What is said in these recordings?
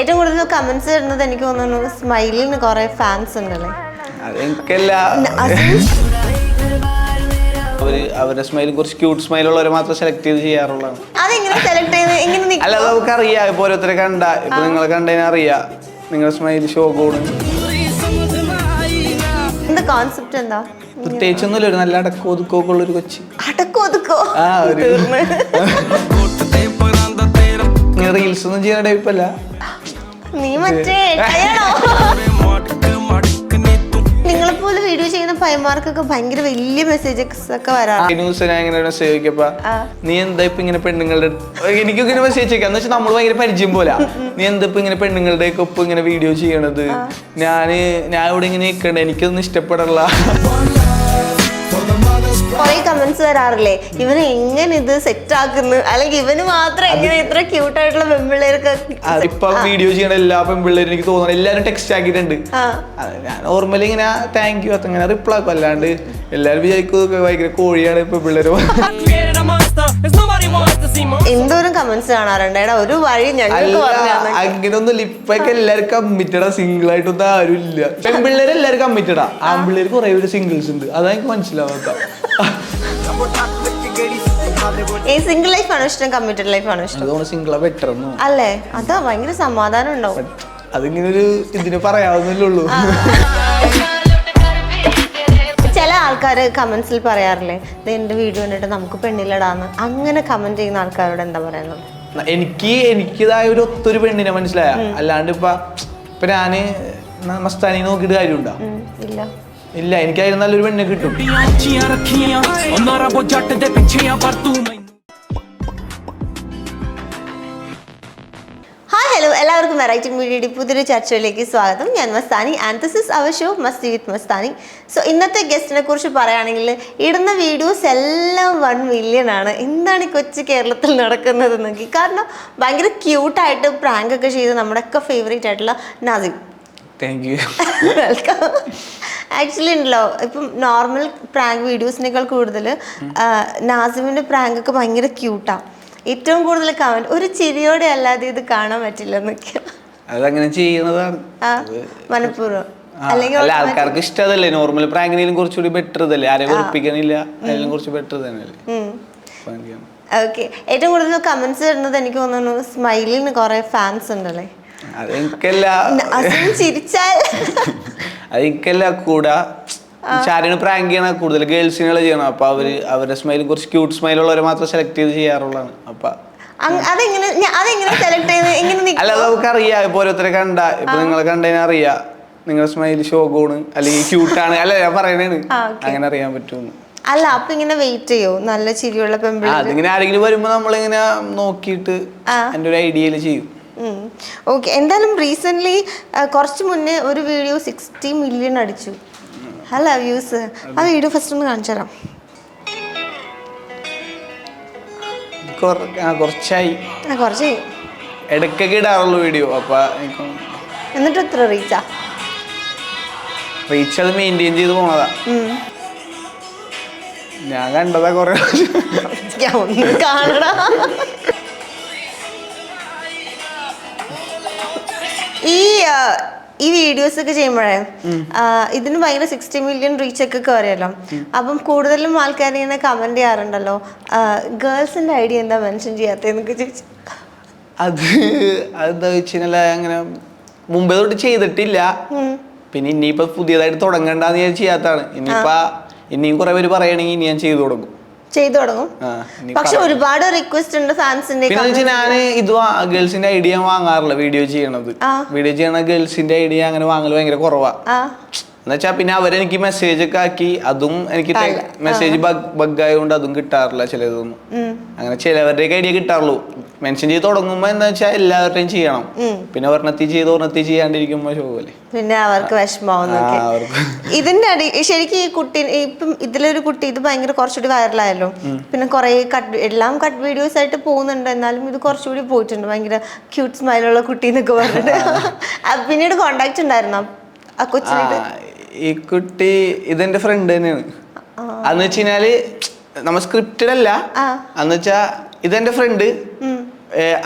ഏറ്റവും കൂടുതൽ കമന്റ്സ് വരുന്നത് എനിക്ക് തോന്നുന്നു സ്മൈലിന് കുറെ ഫാൻസ് ഉണ്ടല്ലേ? അതെനിക്കല്ല അസീം അവർ അവരുടെ സ്മൈലും കുറച്ച് ക്യൂട്ട് സ്മൈൽ ഉള്ളവരെ മാത്രം സെലക്ട് ചെയ്ത് ചെയ്യാറുള്ളതാണ്. അതെങ്ങനെ സെലക്ട് ചെയ്ത്? ഇങ്ങനെ അല്ല നമുക്ക് അറിയാം ഇപ്പൊ ഓരോരുത്തരെ കണ്ട. ഇപ്പൊ നിങ്ങളെ കണ്ടതിനെ അറിയാം. നിങ്ങളുടെ സ്മൈൽ ഷോകോണ് എന്താ കോൺസെപ്റ്റ് എന്താ? പ്രത്യേകിച്ചൊന്നുമില്ല ഒരു നല്ല അടക്കോ ഒതുക്കോ ഉള്ള ഒരു കൊച്ചി. അടക്കോ ഒതുക്കോ? ആ ഒരു റീൽസ് ഒന്നും ചെയ്യുന്ന ടൈപ്പ് അല്ല നീ മറ്റേ നിങ്ങളെ പോലെ വീഡിയോ ചെയ്യുന്ന പയ്യന്മാർക്കൊക്കെ ഭയങ്കര വലിയ മെസ്സേജസ് ഒക്കെ വരാം ന്യൂസ് ഞാൻ ഇങ്ങനെ മെസ്സേജ് ചോദിക്കപ്പ നീ എന്താ ഇപ്പൊ ഇങ്ങനെ പെണ്ണുങ്ങളുടെ എനിക്കൊക്കെ എനിക്കും ഇങ്ങനെ മെസ്സേജ് ചോദിക്കാം എന്ന് വെച്ചാൽ നമ്മൾ ഭയങ്കര പരിചയം പോലെ. നീ എന്താ ഇപ്പൊ ഇങ്ങനെ പെണ്ണുങ്ങളുടെ ഒക്കെ ഒപ്പം ഇങ്ങനെ വീഡിയോ ചെയ്യണത്? ഞാൻ ഞാൻ ഇവിടെ ഇങ്ങനെ നിൽക്കണ്ട എനിക്കൊന്നും ഇഷ്ടപ്പെടല്ല കുറെ കമന്റ്സ് വരാറില്ലേ? ഇവന് എങ്ങനെ ഇത് സെറ്റ് ആക്കുന്നു? അല്ലെങ്കിൽ ഇവന് മാത്രം എങ്ങനെ ഇത്ര ക്യൂട്ട് ആയിട്ടുള്ള പെൺപിള്ളേർക്ക് ആ, ഇപ്പൊ വീഡിയോ ചെയ്യണ എല്ലാ പെൺപിള്ളേരും എനിക്ക് തോന്നുന്നു എല്ലാരും ടെക്സ്റ്റ് ആക്കിയിട്ടുണ്ട്. ഞാൻ നോർമലി ഇങ്ങനെ താങ്ക് യു അങ്ങനെ റിപ്ലൈ ആക്കും. അല്ലാണ്ട് എല്ലാരും വിചാരിക്കും ഭയങ്കര കോഴിയാണ് ഇപ്പൊ പിള്ളേര് എന്തോരം കമന്റ്സ് കാണാറുണ്ട്. എടാ ഒരു വഴി ഞങ്ങൾക്ക് അങ്ങനൊന്നും ഇപ്പൊക്കെ എല്ലാവർക്കും കമ്മിറ്റഡാ സിംഗിൾ ആയിട്ടൊന്നും ആരും ഇല്ല പെൺപിള്ളേർ എല്ലാവരും കമ്മിറ്റഡാ ആൺപിള്ളേർ കുറെ പേര് സിംഗിൾസ് ഉണ്ട്. അതാ എനിക്ക് മനസ്സിലാവാത്ത ഈ സിംഗിൾ ലൈഫ് ആണോ ഇഷ്ടം? കമ്മിറ്റഡ് ലൈഫ് ആണോ ഇഷ്ടം? സിംഗിൾ സിംഗിളാ ബെറ്റർ അല്ലേ? അതാ ഭയങ്കര സമാധാനം ഉണ്ടാവും. അതിങ്ങനെ ഒരു ഇതിന് പറയാവുന്നല്ലേ ഉള്ളൂ. ആൾക്കാർ കമൻസിൽ പറയാറില്ലേ "ദേ എന്റെ വീഡിയോ കണ്ടിട്ട് നമുക്ക് പെണ്ണില്ലടാന്ന്. അങ്ങനെ കമന്റ് ചെയ്യുന്ന ആൾക്കാരോട് എന്താ പറയുന്നത് എനിക്ക് എനിക്കിതായ ഒരു ഒത്തൊരു പെണ്ണിനെ മനസ്സിലായ. അല്ലാണ്ട് ഇപ്പൊ ഇപ്പൊ ഞാൻ നമസ്താനി മസ്താനി നോക്കിയിട്ട് കാര്യമുണ്ടോ? ഇല്ല. ഇല്ല എനിക്കായിരുന്നു നല്ലൊരു പെണ്ണിനെ കിട്ടും. എല്ലാവർക്കും വെറൈറ്റി മീഡിയയുടെ പുതിയൊരു ചർച്ചയിലേക്ക് സ്വാഗതം. ഞാൻ Mastani and this is our show Masti with Mastani. So ഇന്നത്തെ ഗസ്റ്റിനെ കുറിച്ച് പറയുകയാണെങ്കിൽ ഇടുന്ന വീഡിയോസ് എല്ലാം വൺ മില്യൺ ആണ്. എന്താണ് ഈ കൊച്ചു കേരളത്തിൽ നടക്കുന്നത് നോക്കി കാരണം ഭയങ്കര ക്യൂട്ടായിട്ട് പ്രാങ്ക് ഒക്കെ ചെയ്ത് നമ്മുടെയൊക്കെ ഫേവറേറ്റ് ആയിട്ടുള്ള Nasim. Thank you welcome actually ഉണ്ടല്ലോ ഇപ്പം നോർമൽ പ്രാങ്ക് വീഡിയോസിനേക്കാൾ കൂടുതൽ നാസിമിന്റെ പ്രാങ്ക് ഒക്കെ ഭയങ്കര ക്യൂട്ടാണ് ഏറ്റവും കൂടുതൽ കമന്റ് ഒരു ചിരിയോടെ അല്ലാതെ ഇത് കാണാൻ പറ്റില്ല എന്നൊക്കെ അതങ്ങനെ ചെയ്യുന്നതാണ്? മനഃപൂർവം. അല്ല ആൾക്കാർക്ക് ഇഷ്ടതല്ലേ? നോർമൽ പ്രാങ്കിനെയും കുറച്ചുകൂടി ബെറ്റർ ഇതല്ലേ? ആരെ ഉറപ്പിക്കണില്ല അതിലും കുറച്ച് ബെറ്റർ തന്നെയല്ലേ. ഓക്കെ ഏറ്റവും കൂടുതൽ കമന്റ്സ് വരുന്നത് എനിക്ക് തോന്നുന്നു സ്മൈലിന് കുറെ ഫാൻസ് ഉണ്ടല്ലേ? അതെനിക്കല്ല ചിരിച്ചാൽ. അതെനിക്കല്ല കൂടാ. ചാരിന് പ്രാങ്ക് ചെയ്യണ കൂടുതൽ ഗേൾസിനുള്ള ചെയ്യണം അപ്പൊ അവർ അവരുടെ സ്മൈൽ കുറച്ച് ക്യൂട്ട് സ്മൈൽ ഉള്ളവരെ മാത്രം സെലക്ട് ചെയ്ത് ചെയ്യാറുള്ളതാണ്. അപ്പൊ അതെങ്ങനെ അതെങ്ങനെ സെലക്ട് ചെയ്ത് എങ്ങനെ അല്ല നമുക്ക് അറിയാം ഇപ്പൊ ഓരോരുത്തരെ കണ്ട. ഇപ്പൊ നിങ്ങളെ കണ്ടതിനെ അറിയാം. നിങ്ങളുടെ സ്മൈൽ ഷോകോണ് അല്ലെങ്കിൽ ക്യൂട്ടാണ് അല്ല ഞാൻ പറയണേണ്. അങ്ങനെ അറിയാൻ പറ്റുമെന്ന് അല്ല അപ്പൊ ഇങ്ങനെ വെയിറ്റ് ചെയ്യോ? നല്ല ചിരിയുള്ള അതിങ്ങനെ ആരെങ്കിലും വരുമ്പോ നമ്മളിങ്ങനെ നോക്കിയിട്ട്. എന്റെ ഒരു ഐഡിയയിൽ ചെയ്യും. ഓക്കെ എന്തായാലും റീസെന്റ് കുറച്ച് മുന്നേ ഒരു വീഡിയോ സിക്സ്റ്റി മില്യൺ അടിച്ചു. ഹലോ വ്യൂസ് ആ വീഡിയോ ഫസ്റ്റ് ഒന്ന് കാണിച്ചു തരാം. കുറച്ചായി. കുറച്ചായി. ഇടയ്ക്കൊക്കെ ഇടാറുള്ളൂ വീഡിയോ അപ്പൊ എന്നിട്ട് എത്ര റീച്ചാ റീച്ച് അത് മെയിന്റെയിൻ ചെയ്ത് പോണതാ ഞാൻ കണ്ടതാ കൊറേ കാണടാ. ഈ ഈ വീഡിയോസ് ഒക്കെ ചെയ്യുമ്പോഴേ ഇതിന് ഭയങ്കര സിക്സ്റ്റി മില്യൺ റീച്ച് ഒക്കെ കയറിയല്ലോ അപ്പം കൂടുതലും ആൾക്കാർ ഇങ്ങനെ കമന്റ് ചെയ്യാറുണ്ടല്ലോ. ഗേൾസിന്റെ ഐഡിയ എന്താ മെൻഷൻ ചെയ്യാത്തതെന്നൊക്കെ ചോദിച്ചു. അത് അതെന്താ വെച്ചാൽ അങ്ങനെ മുമ്പേ തൊട്ട് ചെയ്തിട്ടില്ല. പിന്നെ ഇനിയിപ്പോ പുതിയതായിട്ട് തുടങ്ങണ്ടെന്ന് ഞാൻ ചെയ്യാത്താണ് ഇനിയിപ്പോ ഇനിയും കുറെ പേര് പറയണെങ്കിൽ ഇനി ഞാൻ ചെയ്തു തുടങ്ങും ചെയ്തു തുടങ്ങും. പക്ഷെ ഒരുപാട് റിക്വസ്റ്റ് ഉണ്ട് ഫാൻസിന്റെ പിന്നെ ഞാൻ ഇത് ഗേൾസിന്റെ ഐഡിയ വാങ്ങാറില്ല വീഡിയോ ചെയ്യണത്. വീഡിയോ ചെയ്യണ ഗേൾസിന്റെ ഐഡിയ അങ്ങനെ വാങ്ങൽ ഭയങ്കര കുറവാ. എന്നുവെച്ചാൽ പിന്നെ അവരെനിക്ക് മെസ്സേജ് ഒക്കെ ആക്കി. അതും എനിക്ക്. മെസ്സേജ് ബഗ് ആയതുകൊണ്ട് അതും കിട്ടാറില്ല ചിലതൊന്നും അങ്ങനെ ചിലവരുടെ ഐഡിയ കിട്ടാറുള്ളൂ. മെൻഷൻ ചെയ്ത് തുടങ്ങുമ്പോ എന്താ വെച്ചാൽ എല്ലാവരുടെയും ചെയ്യണം. പിന്നെ ഒരെണ്ണത്തി ചെയ്ത് ഒരെണ്ണത്തി ചെയ്യാണ്ടിരിക്കുമ്പോ ഷോല്ലേ പിന്നെ അവർക്ക് വിഷമം ഇതിന്റെ അടി ശരിക്കും ഈ കുട്ടി ഇപ്പം ഇതിലൊരു കുട്ടി ഇത് ഭയങ്കര കുറച്ചുകൂടി വൈറലായല്ലോ പിന്നെ കുറെ കട്ട് എല്ലാം കട്ട് വീഡിയോസ് ആയിട്ട് പോകുന്നുണ്ട്. എന്നാലും ഇത് കുറച്ചുകൂടി പോയിട്ടുണ്ട്. ഭയങ്കര ക്യൂട്ട് സ്മൈലുള്ള കുട്ടി എന്നൊക്കെ പറഞ്ഞിട്ട്. പിന്നീട് കോണ്ടാക്ട് ഉണ്ടായിരുന്നോ? ആ, കൊച്ചിനായിട്ട് ഈ കുട്ടി ഇതെന്റെ ഫ്രണ്ട് തന്നെയാണ്. അന്ന് വെച്ച് കഴിഞ്ഞാൽ നമ്മ സ്ക്രിപ്റ്റഡ് അല്ല. അന്ന് വെച്ചാ ഇതെന്റെ ഫ്രണ്ട്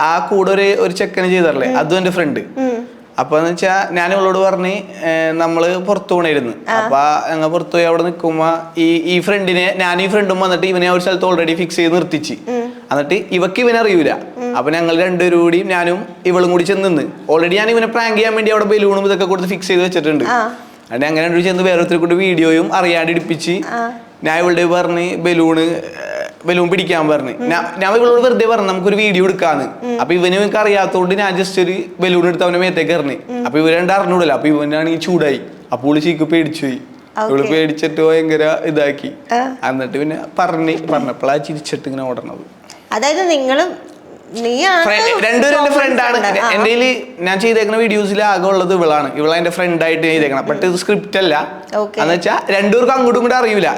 ആ കൂടെ ഒരു ഒരു ചെക്കന് ചെയ്തല്ലേ അതും എന്റെ ഫ്രണ്ട് അപ്പൊ എന്ന് വെച്ചാ ഞാൻ ഇവളോട് പറഞ്ഞ് നമ്മൾ പുറത്തു പോണായിരുന്നു. അപ്പൊ ഞങ്ങൾ പുറത്തു പോയി അവിടെ നിൽക്കുമ്പോ ഈ ഈ ഫ്രണ്ടിനെ ഞാൻ ഈ ഫ്രണ്ടും വന്നിട്ട് ഇവനെ ഒരു സ്ഥലത്ത് ഓൾറെഡി ഫിക്സ് ചെയ്ത് നിർത്തിച്ച്. എന്നിട്ട് ഇവക്ക് ഇവനെ അറിയൂല. അപ്പൊ ഞങ്ങൾ രണ്ടുപേരും കൂടി ഞാനും ഇവളും കൂടി ചെന്ന് നിന്ന്. ഓൾറെഡി ഞാൻ ഇവനെ പ്രാങ്ക് ചെയ്യാൻ വേണ്ടി അവിടെ ബലൂണും ഇതൊക്കെ കൊടുത്ത് ഫിക്സ് ചെയ്ത് വെച്ചിട്ടുണ്ട്. അങ്ങനെ രണ്ടുപേരും ചെന്ന് വേറെ ഒത്തിരി കൂടി വീഡിയോയും അറിയാണ്ട് ഇടിപ്പിച്ച് ഞാൻ ഇവളുടെ പറഞ്ഞ് ബലൂണ് ബലൂൺ പിടിക്കാൻ പറഞ്ഞ്. ഞാൻ ഇവളോട് വെറുതെ പറഞ്ഞു നമുക്കൊരു വീഡിയോ എടുക്കാന്ന്. അപ്പൊ ഇവന് എനിക്ക് അറിയാത്തോണ്ട് ഞാൻ ജസ്റ്റ് ഒരു ബലൂൺ എടുത്ത് അവനെ മേത്തേക്ക് എറിഞ്ഞ് അപ്പൊ ഇവർ രണ്ട് അറിഞ്ഞൂടല്ലോ. അപ്പൊ ഇവനാണെങ്കിൽ ചൂടായി. അപ്പോൾ പുള്ളി ചീക്ക് പേടിച്ചുപോയി. ഇവൾ. പേടിച്ചിട്ട് ഭയങ്കര ഇതാക്കി. എന്നിട്ട് പിന്നെ പറഞ്ഞ് പറഞ്ഞപ്പോഴാ ചിരിച്ചിട്ട് ഇങ്ങനെ ഓടണത്. അതായത് നിങ്ങളും രണ്ടുപേരും എന്റെ ഫ്രണ്ടാണ്. എന്റെ ഞാൻ ചെയ്തേക്കുന്ന വീഡിയോസിൽ ആകെ ഉള്ളത് ഇവളാണ്. ഇവളെ എന്റെ ഫ്രണ്ട് ആയിട്ട് ചെയ്തേക്കണം ബട്ട് ഇത് സ്ക്രിപ്റ്റ് അല്ല. എന്ന് വെച്ചാൽ രണ്ടുപേർക്കും അങ്ങോട്ടും ഇങ്ങോട്ടും അറിയില്ല.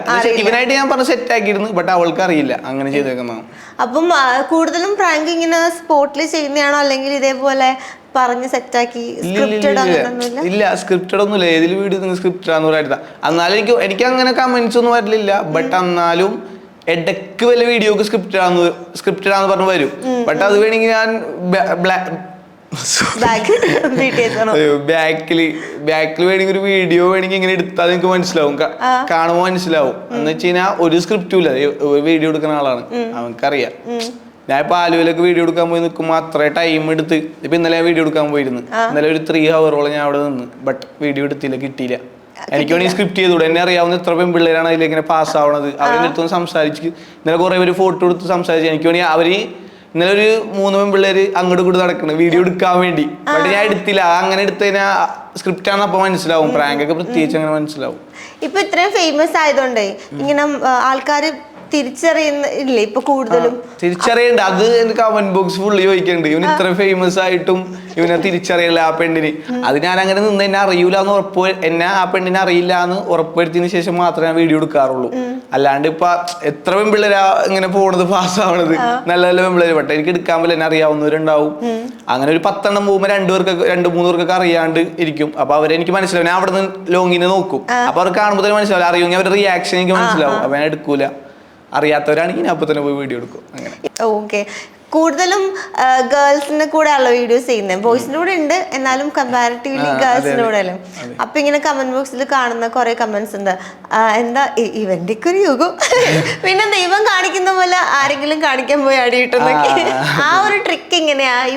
ഇവനായിട്ട് ഞാൻ പറഞ്ഞ സെറ്റ് ആക്കിയിരുന്നു ബട്ട് അവൾക്ക് അറിയില്ല. അങ്ങനെ ചെയ്തേക്കുന്നതാണ്. അപ്പം കൂടുതലും പ്രാങ്ക് ഇങ്ങനെ സ്പോട്ടിൽ ചെയ്യുന്നതാണോ? അല്ലെങ്കിൽ ഇതേപോലെ പറഞ്ഞ് സെറ്റാക്കി ഇല്ല, സ്ക്രിപ്റ്റഡ് ഒന്നുമില്ല. ഏതിൽ വീഡിയോ സ്ക്രിപ്റ്റ് ആണെന്ന് പറയാ എന്നാലും എനിക്ക് എനിക്ക് അങ്ങനെ കമന്റ്സ് ഒന്നും വരില്ല ബട്ട് എന്നാലും ഇടയ്ക്ക് വല്ല വീഡിയോക്ക് സ്ക്രിപ്റ്റഡ് ആണെന്ന് സ്ക്രിപ്റ്റഡ് ആണെന്ന് പറഞ്ഞു വരും. ബട്ട് അത് വേണമെങ്കിൽ ഞാൻ ബാക്കിൽ ബാക്കിൽ വേണമെങ്കിൽ ഒരു വീഡിയോ വേണമെങ്കിൽ ഇങ്ങനെ എടുത്താൽ നിങ്ങൾക്ക് മനസ്സിലാവും. കാണുമ്പോൾ മനസ്സിലാവും. എന്ന് വെച്ച് കഴിഞ്ഞാൽ ഒരു സ്ക്രിപ്റ്റും ഇല്ല. വീഡിയോ എടുക്കുന്ന ആളാണ്. അവനക്കറിയാം ഞാൻ ഇപ്പൊ ആലുവയിലൊക്കെ വീഡിയോ എടുക്കാൻ പോയി നിൽക്കുമ്പോൾ അത്ര ടൈം എടുത്ത് ഇപ്പൊ ഇന്നലെ വീഡിയോ എടുക്കാൻ പോയിരുന്നു. ഇന്നലെ ഒരു ത്രീ ഹവറോളം ഞാൻ അവിടെ നിന്ന്. ബട്ട് വീഡിയോ എടുത്തില്ല കിട്ടിയില്ല. എനിക്ക് വേണമെങ്കിൽ സ്ക്രിപ്റ്റ് ചെയ്തൂടെ എന്നെ അറിയാവുന്ന എത്ര പെൺപിള്ളേരാണ് അതിലേക്ക് ഇങ്ങനെ പാസ് ആവണത് അവരുടെ അടുത്ത് സംസാരിച്ച് ഇന്നലെ കുറെ പേര് ഫോട്ടോ എടുത്ത് സംസാരിച്ച് എനിക്ക് വേണമെങ്കിൽ അവർ ഇന്നലെ ഒരു മൂന്ന് പെൺപിള്ളേര് അങ്ങോട്ട് കൂടി നടക്കണം വീഡിയോ എടുക്കാൻ വേണ്ടി. ബട്ട് ഞാൻ എടുത്തില്ല. അങ്ങനെ എടുത്തതിനാ സ്ക്രിപ്റ്റ് ആണ് അപ്പൊ മനസ്സിലാവും. പ്രാങ്ക് ഒക്കെ പ്രത്യേകിച്ച് അങ്ങനെ മനസ്സിലാവും. ഇപ്പൊ ഇത്രയും ഫേമസ് ആയതുകൊണ്ടേ ഇങ്ങനെ ആൾക്കാർ തിരിച്ചറിയുന്ന ഇല്ലേ? ഇപ്പൊ കൂടുതലും തിരിച്ചറിയണ്ട. അത് എനിക്ക് കമന്റ് ബോക്സ് ഫുള്ളി ചോദിക്കണ്ട്. ഇവൻ ഇത്ര ഫേമസ് ആയിട്ടും ഇവനെ തിരിച്ചറിയില്ല ആ പെണ്ണിന്. അത് ഞാൻ അങ്ങനെ നിന്ന് എന്നെ അറിയൂല എന്ന് ഉറപ്പ് എന്നെ ആ പെണ്ണിനെ അറിയില്ല എന്ന് ഉറപ്പുവരുത്തിയതിനു ശേഷം മാത്രമേ ഞാൻ വീഡിയോ എടുക്കാറുള്ളൂ. അല്ലാണ്ട് ഇപ്പൊ എത്ര പെൺപിള്ളേരാ ഇങ്ങനെ പോണത് പാസ്സാവണത് നല്ല നല്ല പെൺപിള്ളേര്. പക്ഷെ എനിക്ക് എടുക്കാൻ പോലെ എന്നെ അറിയാവുന്നവരുണ്ടാവും. അങ്ങനെ ഒരു പത്തെണ്ണം പോകുമ്പോൾ രണ്ടുപേർക്ക് രണ്ട് മൂന്ന് പേർക്കൊക്കെ അറിയാണ്ട് ഇരിക്കും. അപ്പൊ അവരെനിക്ക് മനസ്സിലാവും. ഞാൻ അവിടെ നിന്ന് ലോങ്ങിന് നോക്കും അപ്പൊ അവർ കാണുമ്പോൾ തന്നെ മനസ്സിലാവും. അറിയുമെങ്കിൽ അവരുടെ റിയാക്ഷൻ എനിക്ക് മനസ്സിലാവും. അപ്പൊ ഞാൻ എടുക്കൂല. അറിയാത്തവരാണെങ്കിൽ അപ്പൊ തന്നെ പോയി വീഡിയോ എടുക്കും. അങ്ങനെ. ഓക്കെ കൂടുതലും ഗേൾസിന്റെ കൂടെ ഉള്ള വീഡിയോസ് ചെയ്യുന്നത്. ബോയ്സിന്റെ കൂടെ ഉണ്ട്. എന്നാലും കമ്പാരിറ്റീവ്ലി ഗേൾസിന്റെ കൂടെ അല്ലേ? അപ്പൊ ഇങ്ങനെ കമന്റ് ബോക്സിൽ കാണുന്ന കുറെ കമന്റ്സ് ഉണ്ട്. എന്താ ഇവന്റെ ഒക്കെ ഒരു യുഗം. പിന്നെ ദൈവം കാണിക്കുന്ന പോലെ ആരെങ്കിലും കാണിക്കാൻ പോയി അടിയിട്ടെന്നൊക്കെ ആ ഒരു ട്രിക്ക് എങ്ങനെയാ? ഈ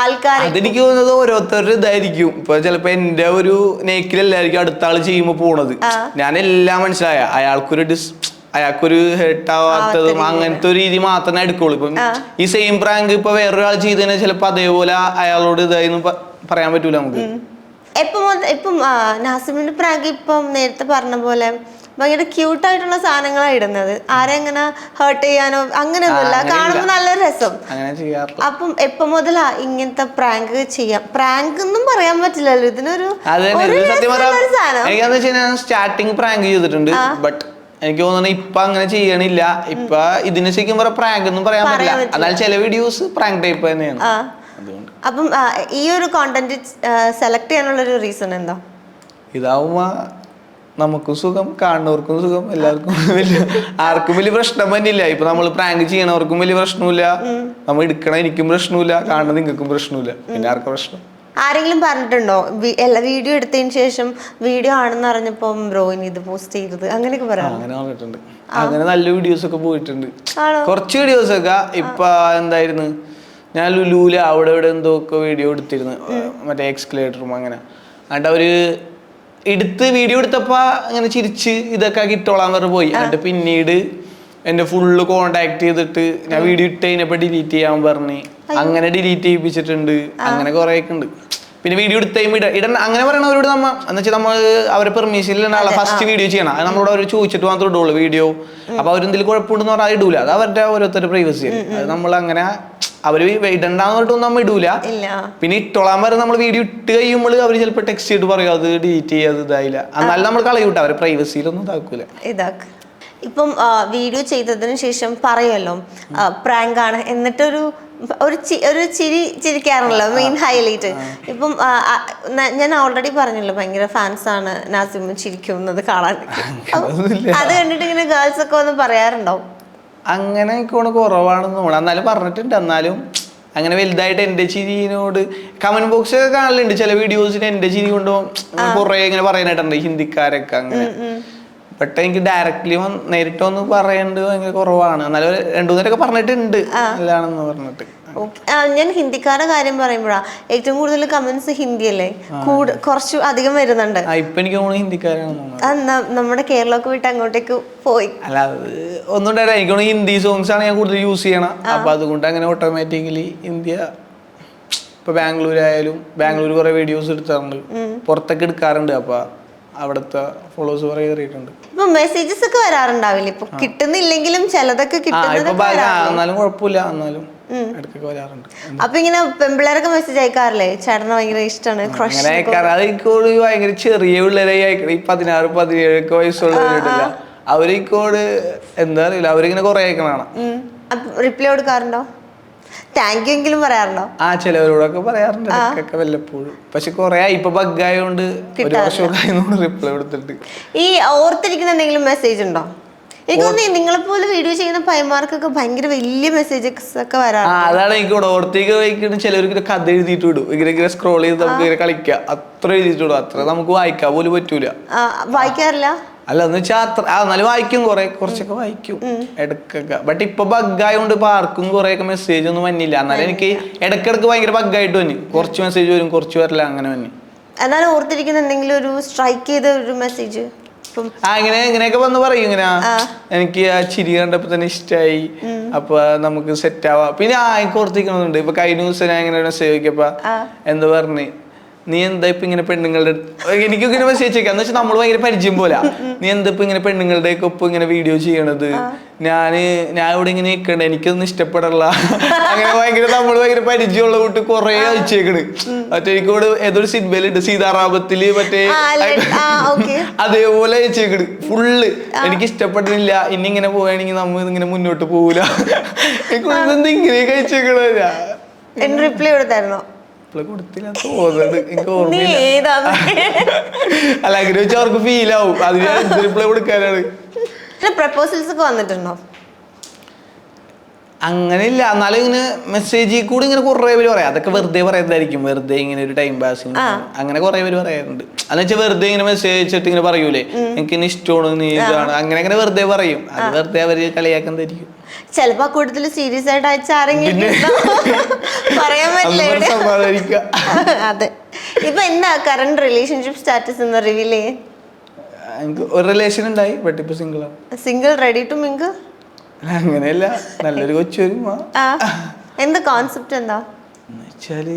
ആൾക്കാർ അതെനിക്ക് തോന്നുന്നത് ഓരോരുത്തരുടെ ഇതായിരിക്കും. ഇപ്പൊ ചിലപ്പോ എന്റെ ഒരു നേക്കിലല്ലായിരിക്കും അടുത്ത ആൾ ചെയ്യുമ്പോ പോണത്. ഞാൻ എല്ലാം മനസ്സിലായ. അയാൾക്കൊരു ഡിസ് അയാൾക്കൊരു ഹെർട്ട് ആവാത്തതും അങ്ങനത്തെ ഒരു രീതി മാത്രമേ എടുക്കുള്ളൂ. ഇപ്പം ഈ സെയിം പ്രാങ്ക് ഇപ്പൊ വേറൊരാൾ ചെയ്തതിനെ ചിലപ്പോ അതേപോലെ അയാളോട് ഇതായിരുന്നു പ- പറയാൻ പറ്റൂല നമുക്ക്. എപ്പം ഇപ്പം നാസിമിന്റെ പ്രാങ്ക് ഇപ്പം നേരത്തെ പറഞ്ഞ പോലെ ഭയങ്കര ക്യൂട്ട് ആയിട്ടുള്ള സാധനങ്ങളാണ് ഇടുന്നത്. ആരെ അങ്ങനെ ഹേർട്ട് ചെയ്യാനോ അങ്ങനെയൊന്നുമില്ല. കാണുമ്പോൾ നല്ല രസം. അപ്പം എപ്പം മുതലാ ഇങ്ങനത്തെ പ്രാങ്ക് ചെയ്യാം? പ്രാങ്ക് ഒന്നും പറയാൻ പറ്റില്ലല്ലോ. ഇതിനൊരു സ്റ്റാർട്ടിങ് പ്രാങ്ക് ചെയ്തിട്ടുണ്ട്. ബട്ട് എനിക്ക് തോന്നുന്നു ഇപ്പൊ അങ്ങനെ ചെയ്യണില്ല. ഇപ്പൊ ഇതിന് ശരിക്കും പറയാം പ്രാങ്ക് ഒന്നും പറയാൻ പറ്റില്ല. എന്നാൽ ചില വീഡിയോസ് പ്രാങ്ക് ടൈപ്പ് തന്നെയാണ്. അപ്പം ഈ ഒരു കോണ്ടന്റ് സെലക്ട് ചെയ്യാനുള്ള ഒരു റീസൺ എന്താ? ഇതാവുമ്പോ നമുക്കും സുഖം കാണുന്നവർക്കും സുഖം എല്ലാവർക്കും വലിയ ആർക്കും വലിയ പ്രശ്നം തന്നെയില്ല ഇപ്പൊ നമ്മൾ പ്രാങ്ക് ചെയ്യണവർക്കും വലിയ പ്രശ്നമില്ല നമ്മൾ എടുക്കണ എനിക്കും പ്രശ്നമില്ല കാണുന്ന നിങ്ങൾക്കും പ്രശ്നമില്ല പിന്നെ ആർക്കും പ്രശ്നം? ആരെങ്കിലും പറഞ്ഞിട്ടുണ്ടോ? എല്ലാ വീഡിയോ എടുത്തതിന് ശേഷം വീഡിയോ ആണെന്ന് അറിഞ്ഞപ്പം ബ്രോ ഇനി ഇത് പോസ്റ്റ് ചെയ്തത്? അങ്ങനെയൊക്കെ പറയാറുണ്ട് പറയാം. അങ്ങനെ പറഞ്ഞിട്ടുണ്ട് അങ്ങനെ നല്ല വീഡിയോസ് ഒക്കെ പോയിട്ടുണ്ട്? കുറച്ച് വീഡിയോസ് ഒക്കെ. ഇപ്പൊ എന്തായിരുന്നു? ഞാൻ ലുലൂല അവിടെ ഇവിടെ എന്തോ ഒക്കെ വീഡിയോ എടുത്തിരുന്നു. മറ്റേ എക്സ്കലേറ്ററും അങ്ങനെ. എന്നിട്ട് അവർ എടുത്ത് വീഡിയോ എടുത്തപ്പോ അങ്ങനെ ചിരിച്ച് ഇതൊക്കെ കിട്ടോളാൻ പറഞ്ഞ് പോയി. എന്നിട്ട് പിന്നീട് എന്റെ ഫുള്ള് കോണ്ടാക്ട് ചെയ്തിട്ട് ഞാൻ വീഡിയോ ഇട്ട് കഴിഞ്ഞപ്പോ ഡിലീറ്റ് ചെയ്യാൻ പറഞ്ഞു. അങ്ങനെ ഡിലീറ്റ് ചെയ്യിപ്പിച്ചിട്ടുണ്ട്. അങ്ങനെ കുറെ ഒക്കെ ഉണ്ട്. പിന്നെ വീഡിയോ എടുത്ത് കഴിയുമ്പോൾ ഇട അങ്ങനെ പറയണവരോട് നമ്മ എന്ന് വെച്ചാൽ നമ്മൾ അവരെ പെർമിഷൻ ആളെ ഫസ്റ്റ് വീഡിയോ ചെയ്യണം. അത് നമ്മളോട് അവർ ചോദിച്ചിട്ട് മാത്രമേ ഇടുള്ളൂ വീഡിയോ അപ്പൊ അവരെന്തെങ്കിലും കുഴപ്പമുണ്ടെന്ന് പറഞ്ഞാൽ അത് ഇടൂല. അത് അവരുടെ ഓരോരുത്തരുടെ പ്രൈവസി അത് നമ്മൾ അങ്ങനെ അവർ ഇടണ്ടാന്ന് പറഞ്ഞിട്ടൊന്നും നമ്മൾ ഇടൂല. പിന്നെ ഇട്ടോളാൻ വരെ നമ്മൾ വീഡിയോ ഇട്ട് കഴിയുമ്പോൾ അവർ ചിലപ്പോൾ ടെക്സ്റ്റ് ചെയ്തിട്ട് പറയും അത് ഡിലീറ്റ് ചെയ്യാതെ ഇതായില്ല. എന്നാലും നമ്മൾ കളയൂട്ടോ അവരെ പ്രൈവസിയിലൊന്നും ഇതാക്കൂല. ഇതാക്ക്. ഇപ്പം വീഡിയോ ചെയ്തതിന് ശേഷം പറയുമല്ലോ പ്രാങ്ക് ആണ് എന്നിട്ടൊരു ഒരു ഒരു ചിരി ചിരിക്കാറുണ്ടല്ലോ മെയിൻ ഹൈലൈറ്റ് ഇപ്പം ഞാൻ ഓൾറെഡി പറഞ്ഞല്ലോ ഭയങ്കര ഫാൻസ് ആണ് നാസിമ ചിരിക്കുന്നത് കാണാൻ. അത് കണ്ടിട്ട് ഇങ്ങനെ ഗേൾസ് ഒക്കെ ഒന്ന് പറയാറുണ്ടോ? അങ്ങനെ കുറവാണെന്ന് തോന്നുന്നു. എന്നാലും പറഞ്ഞിട്ടുണ്ട്. എന്നാലും അങ്ങനെ വലുതായിട്ട് എന്റെ ചിരിനോട് കമന്റ് ബോക്സ് ഒക്കെ കാണലുണ്ട്. ചില വീഡിയോസിന് എന്റെ ചിരി കൊണ്ട് കുറേ ഇങ്ങനെ പറയാനായിട്ടുണ്ട്. ഹിന്ദിക്കാരൊക്കെ അങ്ങനെ. ബട്ട് എനിക്ക് ഡയറക്റ്റ്ലി നേരിട്ട് വന്ന് പറയേണ്ടത് ഭയങ്കര കുറവാണ്. എന്നാലും ഒരു രണ്ടു മൂന്നേരൊക്കെ പറഞ്ഞിട്ടുണ്ട്. നല്ലതാണെന്ന് പറഞ്ഞിട്ട്. ഞാൻ ഹിന്ദിക്കാരുടെ കാര്യം പറയുമ്പോഴാണ് ഏറ്റവും കൂടുതൽ കമന്റ്സ് ഹിന്ദി അല്ലേ? കുറച്ച് അധികം വരുന്നുണ്ട്. ഇപ്പൊ എനിക്ക് തോന്നുന്നു നമ്മുടെ കേരളമൊക്കെ വിട്ട് അങ്ങോട്ടേക്ക് പോയി. അല്ല അത് ഒന്നും ഉണ്ടായില്ല. എനിക്ക് തോന്നുന്നു ഹിന്ദി സോങ്സ് ആണ് ഞാൻ കൂടുതൽ യൂസ് ചെയ്യണം. അപ്പൊ അതുകൊണ്ട് അങ്ങനെ ഓട്ടോമാറ്റിക്കലി ഇന്ത്യ ഇപ്പൊ ബാംഗ്ലൂർ ആയാലും ബാംഗ്ലൂർ കുറെ വീഡിയോസ് എടുത്താറുണ്ട് പുറത്തൊക്കെ എടുക്കാറുണ്ട്. അപ്പൊ അവിടുത്തെ ഫോളോവേഴ്സ് കുറെ കയറിയിട്ടുണ്ട്. ഇപ്പൊ മെസ്സേജസ് ഒക്കെ വരാറുണ്ടാവില്ലേ? ഇപ്പൊ കിട്ടുന്നില്ലെങ്കിലും ചിലതൊക്കെ എന്നാലും കുഴപ്പമില്ല എന്നാലും ഇടയ്ക്കൊക്കെ വരാറുണ്ട്. അപ്പൊ ഇങ്ങനെ പെമ്പിള്ളേരൊക്കെ മെസ്സേജ് അയക്കാറില്ലേ? ചേട്ടന് ഭയങ്കര ഇഷ്ടമാണ് അങ്ങനെ അയക്കാറ്. അത് എനിക്കോട് ഭയങ്കര ചെറിയ പിള്ളേരെ അയക്കണം. ഈ പതിനാറ് പതിനേഴൊക്കെ വയസ്സുള്ള അവരിക്കോട് എന്താ അറിയില്ല അവരിങ്ങനെ കുറെ അയക്കണാണ് റിപ്ലൈ കൊടുക്കാറുണ്ടോ? താങ്ക് യു എങ്കിലും പറയാറുണ്ടോ? ആ ചിലവരോടൊക്കെ പറയാറുണ്ട് ഇടയ്ക്കൊക്കെ വല്ലപ്പോഴും. പക്ഷെ കുറെ ഇപ്പൊ ബഗ്ഗായോണ്ട് ഒരു വർഷമൊക്കെ റിപ്ലൈ കൊടുത്തിട്ട്. ഈ ഓർത്തിരിക്കുന്ന എന്തെങ്കിലും മെസ്സേജ് ഉണ്ടോ? എനിക്ക് നിങ്ങളെപ്പോലെ വീഡിയോ ചെയ്യുന്ന പൈമാർക്കൊക്കെ ഭയങ്കര വലിയ മെസ്സേജസ് ഒക്കെ ആ അതാണ് എനിക്ക് ഓർത്തേക്ക് വയ്ക്കുന്ന ചിലവർക്ക് ഇങ്ങനെ കഥ എഴുതിയിട്ട് വിടും. ഇങ്ങനെ ഇങ്ങനെ സ്ക്രോൾ ചെയ്ത് നമുക്ക് ഇങ്ങനെ കളിക്കാം. അത്ര എഴുതിയിട്ട് വിടും. അത്ര നമുക്ക് വായിക്കാൻ പോലും പറ്റൂല. വായിക്കാറില്ല? അല്ല എന്ന് വെച്ചാൽ അത്ര ആ എന്നാലും വായിക്കും കുറെ കുറച്ചൊക്കെ വായിക്കും. ഇടക്കൊക്കെ. ബട്ട് ഇപ്പൊ ബഗ്ഗായോണ്ട് ഇപ്പൊ ആർക്കും കുറെ ഒക്കെ മെസ്സേജ് ഒന്നും വന്നില്ല. എന്നാലും എനിക്ക് ഇടക്കിടക്ക് ഭയങ്കര ബഗ്ഗായിട്ട് വന്നി. കുറച്ച് മെസ്സേജ് വരും കുറച്ച് വരില്ല അങ്ങനെ വന്നി. എന്നാലും ഓർത്തിരിക്കുന്ന എന്തെങ്കിലും ഒരു സ്ട്രൈക്ക് ചെയ്ത ഒരു മെസ്സേജ് ആ ഇങ്ങനെ ഇങ്ങനെയൊക്കെ വന്ന് പറയും ഇങ്ങനെ. എനിക്ക് ആ ചിരി കണ്ടപ്പോ തന്നെ ഇഷ്ടമായി അപ്പൊ നമുക്ക് സെറ്റ് ആവാം. പിന്നെ ആ എനിക്ക് ഓർത്തിക്കണമെന്നുണ്ട് ഇപ്പൊ കഴിഞ്ഞ ദിവസം ഞാൻ ഇങ്ങനെ മെസ്സേജ് നോക്കിയപ്പോ എന്താ പറഞ്ഞ്? നീ എന്താ ഇപ്പൊ ഇങ്ങനെ പെണ്ണുങ്ങളുടെ എനിക്ക് ഇങ്ങനെ മെസ്സേജ് അയക്കാം. എന്ന് വെച്ചാൽ നമ്മൾ ഭയങ്കര പരിചയം പോലെ. നീ എന്താ ഇപ്പൊ ഇങ്ങനെ പെണ്ണുങ്ങളുടെ ഒക്കെ ഒപ്പം ഇങ്ങനെ വീഡിയോ ചെയ്യണത്? ഞാൻ ഞാൻ ഇവിടെ ഇങ്ങനെ നിൽക്കണ്ട എനിക്കൊന്നും ഇഷ്ടപ്പെടല്ല അങ്ങനെ ഭയങ്കര നമ്മൾ ഭയങ്കര പരിചയമുള്ള കൂട്ട് കൊറേ അയച്ചേക്കണ് മറ്റേ എനിക്കോട് ഏതൊരു സിനിമയിലുണ്ട് സീതാറാമത്തിൽ മറ്റേ. അതേപോലെ അയച്ചേക്കണ്. ഫുള്ള്. എനിക്ക് ഇഷ്ടപ്പെടുന്നില്ല ഇനി ഇങ്ങനെ പോവുകയാണെങ്കിൽ നമ്മൾ ഇങ്ങനെ മുന്നോട്ട് പോകൂല എനിക്ക് ഇങ്ങനെ കഴിച്ചേക്കണ റിപ്ലൈ എന്നെ റിപ്ലൈ കൊടുത്തില്ല തോന്നുന്നുണ്ട് എനിക്ക് ഓർമ്മയില്ല. അല്ല അങ്ങനെ വെച്ചാൽ അവർക്ക് ഫീൽ ആവും. അതിന് റിപ്ലൈ കൊടുക്കാനാണ്? പ്രപ്പോസൽസ് ഒക്കെ വന്നിട്ടുണ്ടോ? അങ്ങനെയില്ല. എന്നാലും ഇങ്ങനെ മെസ്സേജിൽ കൂടി ഇങ്ങനെ കുറെ പേര് പറയാം. അതൊക്കെ വെറുതെ പറയുന്നതായിരിക്കും. വെറുതെ ഇങ്ങനെ ഒരു ടൈം പാസിന് അങ്ങനെ കുറെ പേര് പറയാറുണ്ട്. അതെന്ന് വെച്ചാൽ വെറുതെ ഇങ്ങനെ മെസ്സേജ് അയച്ചിട്ട് ഇങ്ങനെ പറയൂലേ? എനിക്ക് ഇനി ഇഷ്ടമാണ് നീ ഇതാണ്. അങ്ങനെ അങ്ങനെ വെറുതെ പറയും. അത് വെറുതെ അവർ കളിയാക്കുന്നതായിരിക്കും. ചിലപ്പോ കൂടുതൽ സീരിയസ് ആയിട്ട് അയച്ച ആരെങ്കിലും പറയാൻ പറ്റില്ല അതെ. ഇപ്പൊ എന്താ കറണ്ട് റിലേഷൻഷിപ്പ് സ്റ്റാറ്റസ് എന്ന് റിവീൽ ചെയ്യേ എനിക്ക് ഒരു റിലേഷൻ ഉണ്ടായി ബട്ട് ഇപ്പൊ സിംഗിളാണ് സിംഗിൾ റെഡി ടു മിങ്ക് അങ്ങനെയല്ല നല്ലൊരു കൊച്ചു എന്ത് കോൺസെപ്റ്റ് എന്താ? എന്നുവെച്ചാൽ